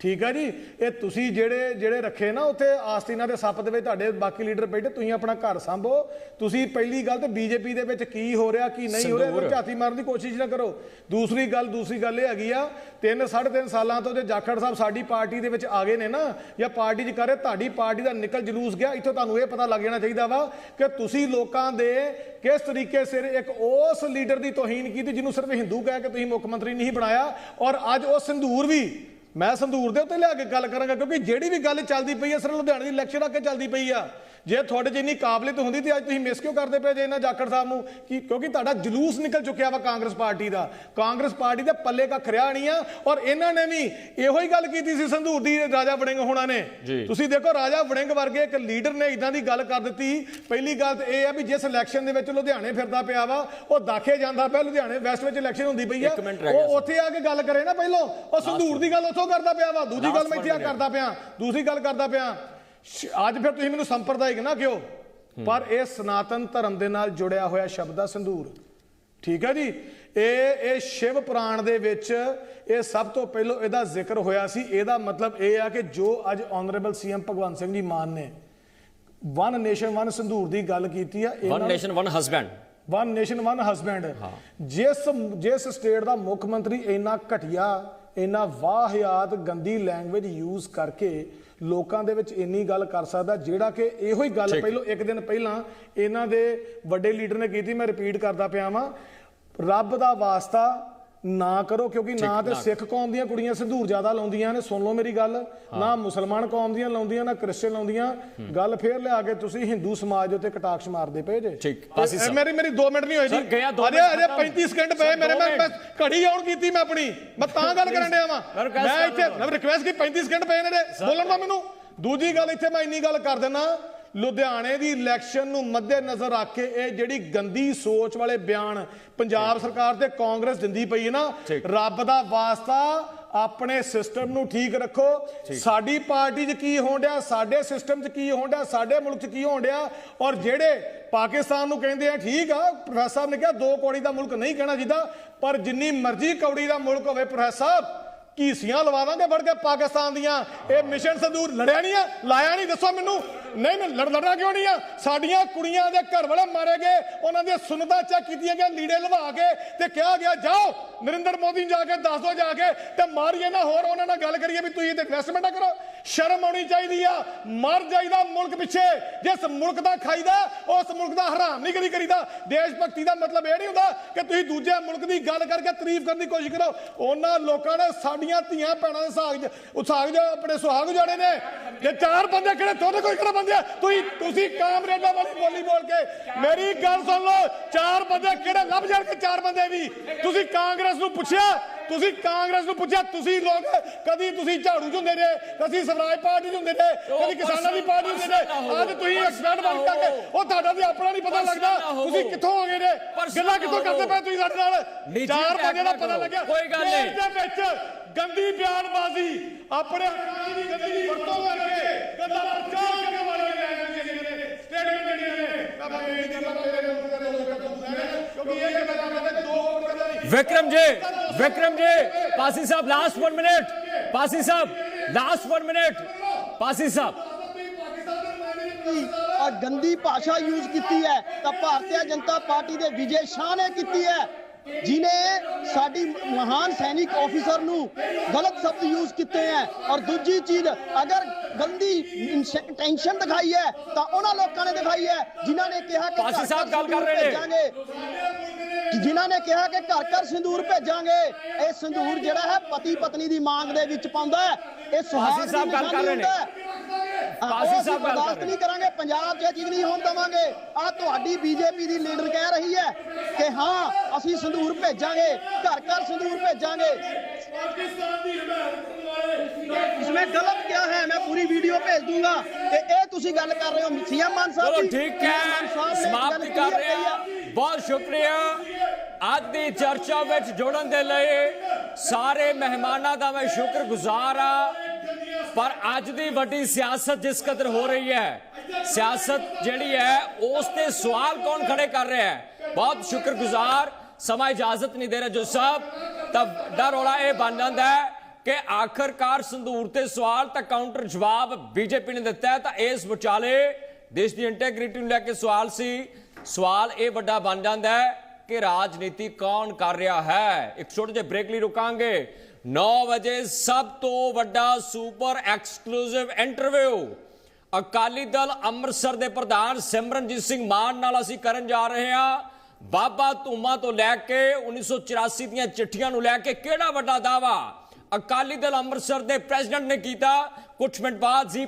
Speaker 2: ਠੀਕ ਹੈ ਜੀ? ਇਹ ਤੁਸੀਂ ਜਿਹੜੇ ਜਿਹੜੇ ਰੱਖੇ ਨਾ ਉੱਥੇ ਆਸਤੀਨਾ ਦੇ ਸੱਪ ਦੇ ਵਿੱਚ ਤੁਹਾਡੇ ਬਾਕੀ ਲੀਡਰ ਬੈਠੇ ਤੁਸੀਂ ਆਪਣਾ ਘਰ ਸੰਭੋ। ਤੁਸੀਂ ਪਹਿਲੀ ਗੱਲ ਤੇ ਬੀਜੇਪੀ ਦੇ ਵਿੱਚ ਕੀ ਹੋ ਰਿਹਾ ਕੀ ਨਹੀਂ ਹੋ ਰਿਹਾ ਇਹਨੂੰ ਝਾਤੀ ਮਾਰਨ ਦੀ ਕੋਸ਼ਿਸ਼ ਨਾ ਕਰੋ। ਦੂਸਰੀ ਗੱਲ ਦੂਸਰੀ ਗੱਲ ਇਹ ਹੈਗੀ ਆ ਤਿੰਨ ਸਾਢੇ ਤਿੰਨ ਸਾਲਾਂ ਤੋਂ ਜੇ ਜਾਖੜ ਸਾਹਿਬ ਸਾਡੀ ਪਾਰਟੀ ਦੇ ਵਿੱਚ ਆ ਗਏ ਨੇ ਨਾ ਜਾਂ ਪਾਰਟੀ 'ਚ ਕਰੇ ਤੁਹਾਡੀ ਪਾਰਟੀ ਦਾ ਨਿਕਲ ਜਲੂਸ ਗਿਆ ਇੱਥੋਂ ਤੁਹਾਨੂੰ ਇਹ ਪਤਾ ਲੱਗ ਜਾਣਾ ਚਾਹੀਦਾ ਵਾ ਕਿ ਤੁਸੀਂ ਲੋਕਾਂ ਦੇ ਕਿਸ ਤਰੀਕੇ ਸਿਰ ਇੱਕ ਉਸ ਲੀਡਰ ਦੀ ਤੋਹੀਨ ਕੀਤੀ ਜਿਹਨੂੰ ਸਿਰਫ ਹਿੰਦੂ ਕਹਿ ਕੇ ਤੁਸੀਂ ਮੁੱਖ ਮੰਤਰੀ ਨਹੀਂ ਬਣਾਇਆ ਔਰ ਅੱਜ ਉਹ ਸੰਧੂਰ ਵੀ ਮੈਂ ਸੰਧੂਰ ਦੇ ਉੱਤੇ ਲਿਆ ਕੇ ਗੱਲ ਕਰਾਂਗਾ, ਕਿਉਂਕਿ ਜਿਹੜੀ ਵੀ ਗੱਲ ਚੱਲਦੀ ਪਈ ਹੈ ਸਿਰ ਲੁਧਿਆਣੇ ਦੀ ਇਲੈਕਸ਼ਨ ਅੱਗੇ ਚੱਲਦੀ ਪਈ ਆ। ਜੇ ਤੁਹਾਡੇ 'ਚ ਇੰਨੀ ਕਾਬਲੀਅਤ ਹੁੰਦੀ ਤੇ ਅੱਜ ਤੁਸੀਂ ਮਿਸ ਕਿਉਂ ਕਰਦੇ ਪਏ ਜੇ ਇਹਨਾਂ ਜਾਖੜ ਸਾਹਿਬ ਨੂੰ? ਕਿ ਕਿਉਂਕਿ ਤੁਹਾਡਾ ਜਲੂਸ ਨਿਕਲ ਚੁੱਕਿਆ ਵਾ ਕਾਂਗਰਸ ਪਾਰਟੀ ਦਾ। ਕਾਂਗਰਸ ਪਾਰਟੀ ਦੇ ਪੱਲੇ ਕੱਖ ਰਿਆ ਨਹੀਂ ਆ ਔਰ ਇਹਨਾਂ ਨੇ ਵੀ ਇਹੋ ਹੀ ਗੱਲ ਕੀਤੀ ਸੀ ਸੰਧੂਰ ਦੀ ਰਾਜਾ ਵੜਿੰਗ ਹੋਣਾ ਨੇ। ਤੁਸੀਂ ਦੇਖੋ ਰਾਜਾ ਵੜਿੰਗ ਵਰਗੇ ਇੱਕ ਲੀਡਰ ਨੇ ਇਦਾਂ ਦੀ ਗੱਲ ਕਰ ਦਿੱਤੀ। ਪਹਿਲੀ ਗੱਲ ਤੇ ਇਹ ਆ ਵੀ ਜਿਸ ਇਲੈਕਸ਼ਨ ਦੇ ਵਿੱਚ ਲੁਧਿਆਣੇ ਫਿਰਦਾ ਪਿਆ ਵਾ ਉਹ ਦਾਖੇ ਜਾਂਦਾ ਪਿਆ ਲੁਧਿਆਣੇ ਵੈਸਟ ਵਿੱਚ ਇਲੈਕਸ਼ਨ ਹੁੰਦੀ ਪਈ ਆ।
Speaker 1: ਰਹਿ
Speaker 2: ਉਹ ਉੱਥੇ ਆ ਕੇ ਗੱਲ ਕਰੇ ਨਾ ਪਹਿਲਾਂ। ਉਹ ਸੰਧੂਰ ਦੀ ਗੱਲ ਉੱਥੋਂ ਕਰਦਾ ਪਿਆ ਵਾ ਦੂਜੀ ਗੱਲ ਮੈਂ ਇੱਥੇ ਆ ਕਰਦਾ ਪਿਆ। ਦੂਸਰੀ ਗੱਲ ਕਰਦਾ ਪਿਆ ਅੱਜ ਫਿਰ ਤੁਸੀਂ ਮੈਨੂੰ ਸੰਪਰਦਾਇਕ ਨਾ ਕਿਉਂ ਪਰ ਇਹ ਸਨਾਤਨ ਧਰਮ ਦੇ ਨਾਲ ਜੁੜਿਆ ਹੋਇਆ ਸ਼ਬਦ ਆ ਸੰਧੂਰ ਠੀਕ ਹੈ ਜੀ? ਇਹ ਇਹ ਸ਼ਿਵ ਪੁਰਾਣ ਦੇ ਵਿੱਚ ਇਹ ਸਭ ਤੋਂ ਪਹਿਲਾਂ ਇਹਦਾ ਜ਼ਿਕਰ ਹੋਇਆ ਸੀ। ਇਹਦਾ ਮਤਲਬ ਇਹ ਆ ਕਿ ਜੋ ਅੱਜ ਆਨਰੇਬਲ ਸੀਐਮ ਭਗਵੰਤ ਸਿੰਘ ਜੀ ਮਾਨ ਨੇ ਵਨ ਨੇਸ਼ਨ ਵਨ ਸੰਧੂਰ ਦੀ ਗੱਲ ਕੀਤੀ ਆ
Speaker 1: one nation one husband
Speaker 2: one nation one husband ਜਿਸ ਜਿਸ ਸਟੇਟ ਦਾ ਮੁੱਖ ਮੰਤਰੀ ਇੰਨਾ ਘਟੀਆ ਇੰਨਾ ਵਾਹਿਆਤ ਗੰਦੀ ਲੈਂਗੁਏਜ ਯੂਜ਼ ਕਰਕੇ ਲੋਕਾਂ ਦੇ ਵਿੱਚ ਇੰਨੀ ਗੱਲ ਕਰ ਸਕਦਾ ਜਿਹੜਾ ਕਿ ਇਹੋ ਹੀ ਗੱਲ। ਪਹਿਲਾਂ ਇੱਕ ਦਿਨ ਪਹਿਲਾਂ ਇਹਨਾਂ ਦੇ ਵੱਡੇ ਲੀਡਰ ਨੇ ਕੀਤੀ ਮੈਂ ਰਿਪੀਟ ਕਰਦਾ ਪਿਆ ਵਾਂ ਰੱਬ ਦਾ ਵਾਸਤਾ ਨਾ ਕਰੋ ਕਿਉਂਕਿ ਨਾ ਤੇ ਸਿੱਖ ਕੌਮ ਦੀਆਂ ਕੁੜੀਆਂ ਸੰਧੂਰ ਜ਼ਿਆਦਾ ਲਾਉਂਦੀਆਂ ਨੇ ਸੁਣ ਲਓ ਮੇਰੀ ਗੱਲ। ਨਾ ਮੁਸਲਮਾਨ ਕੌਮ ਦੀਆਂ ਲਾਉਂਦੀਆਂ ਨਾ ਕ੍ਰਿਸਚੀਅਨ ਲਾਉਂਦੀਆਂ। ਗੱਲ ਫੇਰ ਲਿਆ ਕੇ ਤੁਸੀਂ ਹਿੰਦੂ ਸਮਾਜ ਉੱਤੇ ਕਟਾਕਸ਼ ਮਾਰਦੇ ਪਏ ਜੇ।
Speaker 1: ਠੀਕ।
Speaker 2: ਮੇਰੀ ਮੇਰੀ 2 ਮਿੰਟ ਨਹੀਂ ਹੋਏ ਜੀ। ਅਜੇ
Speaker 1: ਖਤਮ।
Speaker 2: 35 ਸਕਿੰਟ ਪਏ ਮੇਰੇ ਮੈਂ। ਘੜੀ ਆਉਣ ਕੀਤੀ ਮੈਂ ਆਪਣੀ। ਮੈਂ ਤਾਂ ਗੱਲ ਕਰਨ ਡਿਆ ਵਾਂ।
Speaker 1: ਮੈਂ
Speaker 2: ਇੱਥੇ
Speaker 1: ਦਿੰਦਾ।
Speaker 2: ਰਿਕਵੈਸਟ ਕੀ 35 ਸਕਿੰਟ ਪਏ ਨੇ ਬੋਲਣ ਦਾ ਮੈਨੂੰ। ਦੂਜੀ ਗੱਲ ਇੱਥੇ ਮੈਂ ਇੰਨੀ ਗੱਲ ਕਰ ਦਿੰਨਾ ਲੁਧਿਆਣੇ ਦੀ ਇਲੈਕਸ਼ਨ ਨੂੰ ਮੱਦੇ ਨਜ਼ਰ ਰੱਖ ਕੇ ਇਹ ਜਿਹੜੀ ਗੰਦੀ ਸੋਚ ਵਾਲੇ ਬਿਆਨ ਪੰਜਾਬ ਸਰਕਾਰ ਤੇ ਕਾਂਗਰਸ ਦਿੰਦੀ ਪਈ ਹੈ ਨਾ। ਰੱਬ ਦਾ ਵਾਸਤਾ ਆਪਣੇ ਸਿਸਟਮ ਨੂੰ ਠੀਕ ਰੱਖੋ। ਸਾਡੀ ਪਾਰਟੀ 'ਚ ਕੀ ਹੋਣ ਡਿਆ ਸਾਡੇ ਸਿਸਟਮ 'ਚ ਕੀ ਹੋਣ ਡਿਆ ਸਾਡੇ ਮੁਲਕ 'ਚ ਕੀ ਹੋਣ ਡਿਆ ਔਰ ਜਿਹੜੇ ਪਾਕਿਸਤਾਨ ਨੂੰ ਕਹਿੰਦੇ ਆ ਠੀਕ ਆ ਪ੍ਰੋਫੈਸਰ ਸਾਹਿਬ ਨੇ ਕਿਹਾ ਦੋ ਕੌੜੀ ਦਾ ਮੁਲਕ ਨਹੀਂ ਕਹਿਣਾ ਜਿੱਦਾਂ ਪਰ ਜਿੰਨੀ ਮਰਜ਼ੀ ਕੌੜੀ ਦਾ ਮੁਲਕ ਹੋਵੇ ਪ੍ਰੋਫੈਸਰ ਸਾਹਿਬ ਕੀਸੀਆਂ ਲਵਾ ਦਾਂਗੇ ਵੜ ਕੇ ਪਾਕਿਸਤਾਨ ਦੀਆਂ। ਇਹ ਮਿਸ਼ਨ ਸੰਦੂਰ ਲੜਿਆ ਨਹੀਂ ਆ, ਲਾਇਆ ਨਹੀਂ, ਦੱਸੋ ਮੈਨੂੰ। ਨਹੀਂ ਮੈਂ ਲੜ ਲੜਨਾ ਕਿਉਂ ਨਹੀਂ ਆ? ਸਾਡੀਆਂ ਕੁੜੀਆਂ ਦੇ ਘਰ ਵਾਲੇ ਮਾਰੇ ਗਏ, ਉਹਨਾਂ ਦੀਆਂ ਸੁਨਤਾਂ ਚੈੱਕ ਕੀਤੀਆਂ ਗਈਆਂ, ਲੀੜੇ ਲਵਾ ਕੇ ਤੇ ਕਿਹਾ ਗਿਆ, ਜਾਓ, ਨਰਿੰਦਰ ਮੋਦੀ ਨੂੰ ਜਾ ਕੇ, ਦੱਸ ਦਿਓ ਜਾ ਕੇ ਤੇ ਮਾਰੀਏ ਨਾ, ਹੋਰ ਉਹਨਾਂ ਨਾਲ ਗੱਲ ਕਰੀਏ ਵੀ ਤੁਸੀਂ ਤੇ ਇਨਵੈਸਟਮੈਂਟ ਕਰੋ। ਸ਼ਰਮ ਆਉਣੀ ਚਾਹੀਦੀ ਆ। ਮਰ ਜਾਈਦਾ ਮੁਲਕ ਪਿੱਛੇ। ਜਿਸ ਮੁਲਕ ਦਾ ਖਾਈਦਾ, ਉਸ ਮੁਲਕ ਦਾ ਹਰਾਮ ਨਹੀਂ ਕਦੀ ਕਰੀਦਾ। ਦੇਸ਼ ਭਗਤੀ ਦਾ ਮਤਲਬ ਇਹ ਨਹੀਂ ਹੁੰਦਾ ਕਿ ਤੁਸੀਂ ਦੂਜੇ ਮੁਲਕ ਦੀ ਗੱਲ ਕਰਕੇ ਤਾਰੀਫ ਕਰਨ ਦੀ ਕੋਸ਼ਿਸ਼ ਕਰੋ। ਉਹਨਾਂ ਲੋਕਾਂ ਨੇ ਸਾਡੀਆਂ ਧੀਆਂ ਭੈਣਾਂ ਦੇ ਸਾਗ ਉਸਾਗ ਜੋ ਆਪਣੇ ਸੁਹਾਗ ਜੋੜੇ ਨੇ। ਜੇ ਚਾਰ ਬੰਦੇ ਕਿਹੜੇ ਤੁਹਾਡੇ ਕੋਈ ਕਿਹੜਾ ਬੰਦੇ ਤੁਸੀਂ ਤੁਸੀਂ ਕਾਮਰੇਡਾਂ ਵਾਲੀ ਬੋਲੀ ਬੋਲ ਕੇ ਮੇਰੀ ਗੱਲ ਸੁਣ ਲਓ। ਚਾਰ ਬੰਦੇ ਕਿਹੜੇ ਲੱਭ ਜਾਣਗੇ ਚਾਰ ਬੰਦੇ ਵੀ? ਤੁਸੀਂ ਕਾਂਗਰਸ ਨੂੰ ਪੁੱਛਿਆ ਤੁਸੀਂ ਕਾਂਗਰਸ ਨੂੰ ਪੁੱਛਿਆ ਤੁਸੀਂ ਲੋਕ ਕਦੀ ਤੁਸੀਂ ਝਾੜੂ ਹੁੰਦੇ ਨੇ ਕਦੀ ਸਵਰਾਜ ਪਾਰਟੀ ਹੁੰਦੇ ਨੇ ਕਦੀ ਕਿਸਾਨਾਂ ਦੀ ਪਾਰਟੀ ਹੁੰਦੇ ਨੇ ਅੱਜ ਤੁਸੀਂ ਐਕਸਪਰਟ ਬਣ ਕੇ ਉਹ ਤੁਹਾਡਾ ਵੀ ਆਪਣਾ ਨਹੀਂ ਪਤਾ ਲੱਗਦਾ। ਤੁਸੀਂ ਕਿੱਥੋਂ ਆ ਗਏ ਨੇ? ਗੱਲਾਂ ਕਿੱਥੋਂ ਕਰਦੇ ਪਏ ਤੁਸੀਂ ਸਾਡੇ ਨਾਲ? ਚਾਰ ਬੰਦੇ ਦਾ ਪਤਾ। ਲੱਗਿਆ।
Speaker 1: ਕੋਈ ਗੱਲ ਨਹੀਂ।
Speaker 2: ਦੇਸ਼ ਦੇ ਵਿੱਚ ਗੰਦੀ ਬਿਆਨਬਾਜ਼ੀ ਆਪਣੇ ਹੱਕਾਂ ਦੀ ਗੰਦੀ ਵਰਤੋਂ ਕਰਕੇ ਗੱਲਾਂ ਪ੍ਰਚਾਰ ਕਰਕੇ ਵਾਲੀਆਂ ਲੈ ਜਾਂਦੀਆਂ ਨੇ। ਸਟੇਟਮੈਂਟ ਜਿਹੜੀਆਂ ਨੇ ਮੈਂ ਬੇਨਤੀ ਕਰਦਾ ਮੇਰੇ ਨੂੰ ਲੋਕਾਂ ਤੋਂ ਕਿਉਂਕਿ ਇਹ ਕਿ ਮੈਂ ਕਹਿੰਦਾ ਦੋ ਵੋਟ ਕਦੇ ਨਹੀਂ
Speaker 1: Vikram ji Vikram ji Pasi sahib last 1 minute Pasi sahib last 1 minute Pasi sahib
Speaker 4: ਆ ਗੰਦੀ ਭਾਸ਼ਾ ਯੂਜ਼ ਕੀਤੀ ਹੈ ਤਾਂ ਭਾਰਤੀ ਜਨਤਾ ਪਾਰਟੀ ਦੇ ਵਿਜੇ ਸ਼ਾਹ ਨੇ ਕੀਤੀ ਹੈ। ਜਿਨੇ ਸਾਡੀ ਮਹਾਨ ਸੈਨਿਕ ਆਫੀਸਰ ਨੂੰ ਗਲਤ ਸ਼ਬਦ ਯੂਜ਼ ਕੀਤੇ ਹੈ ਔਰ ਦੂਜੀ ਚੀਜ਼ ਅਗਰ ਗੰਦੀ ਇੰਟੈਂਸ਼ਨ ਦਿਖਾਈ ਹੈ ਤਾਂ ਉਹਨਾਂ ਲੋਕਾਂ ਨੇ ਦਿਖਾਈ ਹੈ ਜਿਨ੍ਹਾਂ ਨੇ ਕਿਹਾ ਕਿ
Speaker 1: ਪਾਸੀ ਸਾਹਿਬ ਗੱਲ ਕਰ ਰਹੇ ਨੇ।
Speaker 4: ਜਿਨ੍ਹਾਂ ਨੇ ਕਿਹਾ ਕਿ ਘਰ ਘਰ ਸਿੰਦੂਰ ਭੇਜਾਂਗੇ ਇਹ ਸਿੰਦੂਰ ਜਿਹੜਾ ਹੈ ਪਤੀ ਪਤਨੀ ਦੀ ਮੰਗ ਦੇ ਵਿੱਚ ਪਾਉਂਦਾ ਹੈ ਇਹ ਸੁਹਾਗ
Speaker 1: ਸਾਹਿਬ ਗੱਲ ਕਰ ਰਹੇ ਨੇ।
Speaker 4: ਬਰਦਾਸ਼ਤ ਨਹੀਂ ਕਰਾਂਗੇ ਪੰਜਾਬ 'ਚ ਇਹ ਚੀਜ਼ ਨਹੀਂ ਹੋਣ ਦਵਾਂਗੇ। ਆ ਤੁਹਾਡੀ ਬੀਜੇਪੀ ਦੀ ਲੀਡਰ ਕਹਿ ਰਹੀ ਹੈ ਕਿ ਹਾਂ ਅਸੀਂ ਸੰਦੂਰ ਭੇਜਾਂਗੇ ਘਰ ਘਰ ਸੰਦੂਰ ਭੇਜਾਂਗੇ। ਪਾਕਿਸਤਾਨ ਦੀ ਇਸਮੇ ਗਲਤ ਕਿਆ ਹੈ ਮੈਂ ਪੂਰੀ ਵੀਡੀਓ ਭੇਜ ਦੂੰਗਾ। ਤੇ ਇਹ ਤੁਸੀਂ ਗੱਲ ਕਰ ਰਹੇ ਹੋ ਸੀਐਮ ਮਾਨ ਸਾਹਿਬ
Speaker 1: ਚਲੋ ਠੀਕ ਹੈ ਸਮਾਪਤੀ ਕਰ ਰਹੇ ਬਹੁਤ ਸ਼ੁਕਰੀਆ। ਅੱਜ ਦੀ ਚਰਚਾ ਵਿੱਚ ਜੁੜਨ ਦੇ ਲਈ ਸਾਰੇ ਮਹਿਮਾਨਾਂ ਦਾ ਮੈਂ ਸ਼ੁਕਰਗੁਜ਼ਾਰ ਆ ਪਰ ਅੱਜ ਦੀ ਵੱਡੀ ਸਿਆਸਤ ਜਿਸ ਕਦਰ ਹੋ ਰਹੀ ਹੈ, ਸਿਆਸਤ ਜਿਹੜੀ ਹੈ, ਉਸ ਤੇ ਸਵਾਲ ਕੌਣ ਖੜੇ ਕਰ ਰਿਹਾ ਹੈ? ਬਹੁਤ ਸ਼ੁਕਰਗੁਜ਼ਾਰ, ਸਮਾਂ ਇਜਾਜ਼ਤ ਨਹੀਂ ਦੇ ਰਿਹਾ ਜੋ ਸਾਹਿਬ ਤਾਂ ਡਰ ਰੌਲਾ ਇਹ ਬਣ ਜਾਂਦਾ ਹੈ ਕਿ ਆਖਰਕਾਰ ਸੰਦੂਰ ਤੇ ਸਵਾਲ ਤਾਂ ਕਾਊਂਟਰ ਜਵਾਬ ਬੀਜੇਪੀ ਨੇ ਦਿੱਤਾ ਤਾਂ ਇਸ ਵਿਚਾਲੇ ਦੇਸ਼ ਦੀ ਇੰਟੈਗ੍ਰਿਟੀ ਨੂੰ ਲੈ ਕੇ ਸਵਾਲ ਸੀ। ਸਵਾਲ ਇਹ ਵੱਡਾ ਬਣ ਜਾਂਦਾ ਹੈ ਕਿ ਰਾਜਨੀਤੀ ਕੌਣ ਕਰ ਰਿਹਾ ਹੈ? ਇੱਕ ਛੋਟੇ ਜਿਹੇ ਬ੍ਰੇਕ ਲਈ ਰੁਕਾਂਗੇ। 9 ਵਜੇ ਸਭ ਤੋਂ ਵੱਡਾ super exclusive interview. Akali Dal Amritsar ਦੇ ਪ੍ਰਧਾਨ ਸਿਮਰਨਜੀਤ ਸਿੰਘ ਮਾਨ ਨਾਲ ਅਸੀਂ ਕਰਨ ਜਾ ਰਹੇ ਹਾਂ। ਬਾਬਾ ਧੂਮਾ ਤੋਂ ਲੈ ਕੇ 1984 ਦੀਆਂ ਚਿੱਠੀਆਂ ਨੂੰ ਲੈ ਕੇ ਕਿਹੜਾ ਵੱਡਾ ਦਾਵਾ ਅਕਾਲੀ ਦਲ ਅੰਮ੍ਰਿਤਸਰ ਦੇ ਪ੍ਰੈਜ਼ੀਡੈਂਟ ਨੇ ਕੀਤਾ। ਕੁਝ ਮਿੰਟ ਬਾਅਦ ਜੀ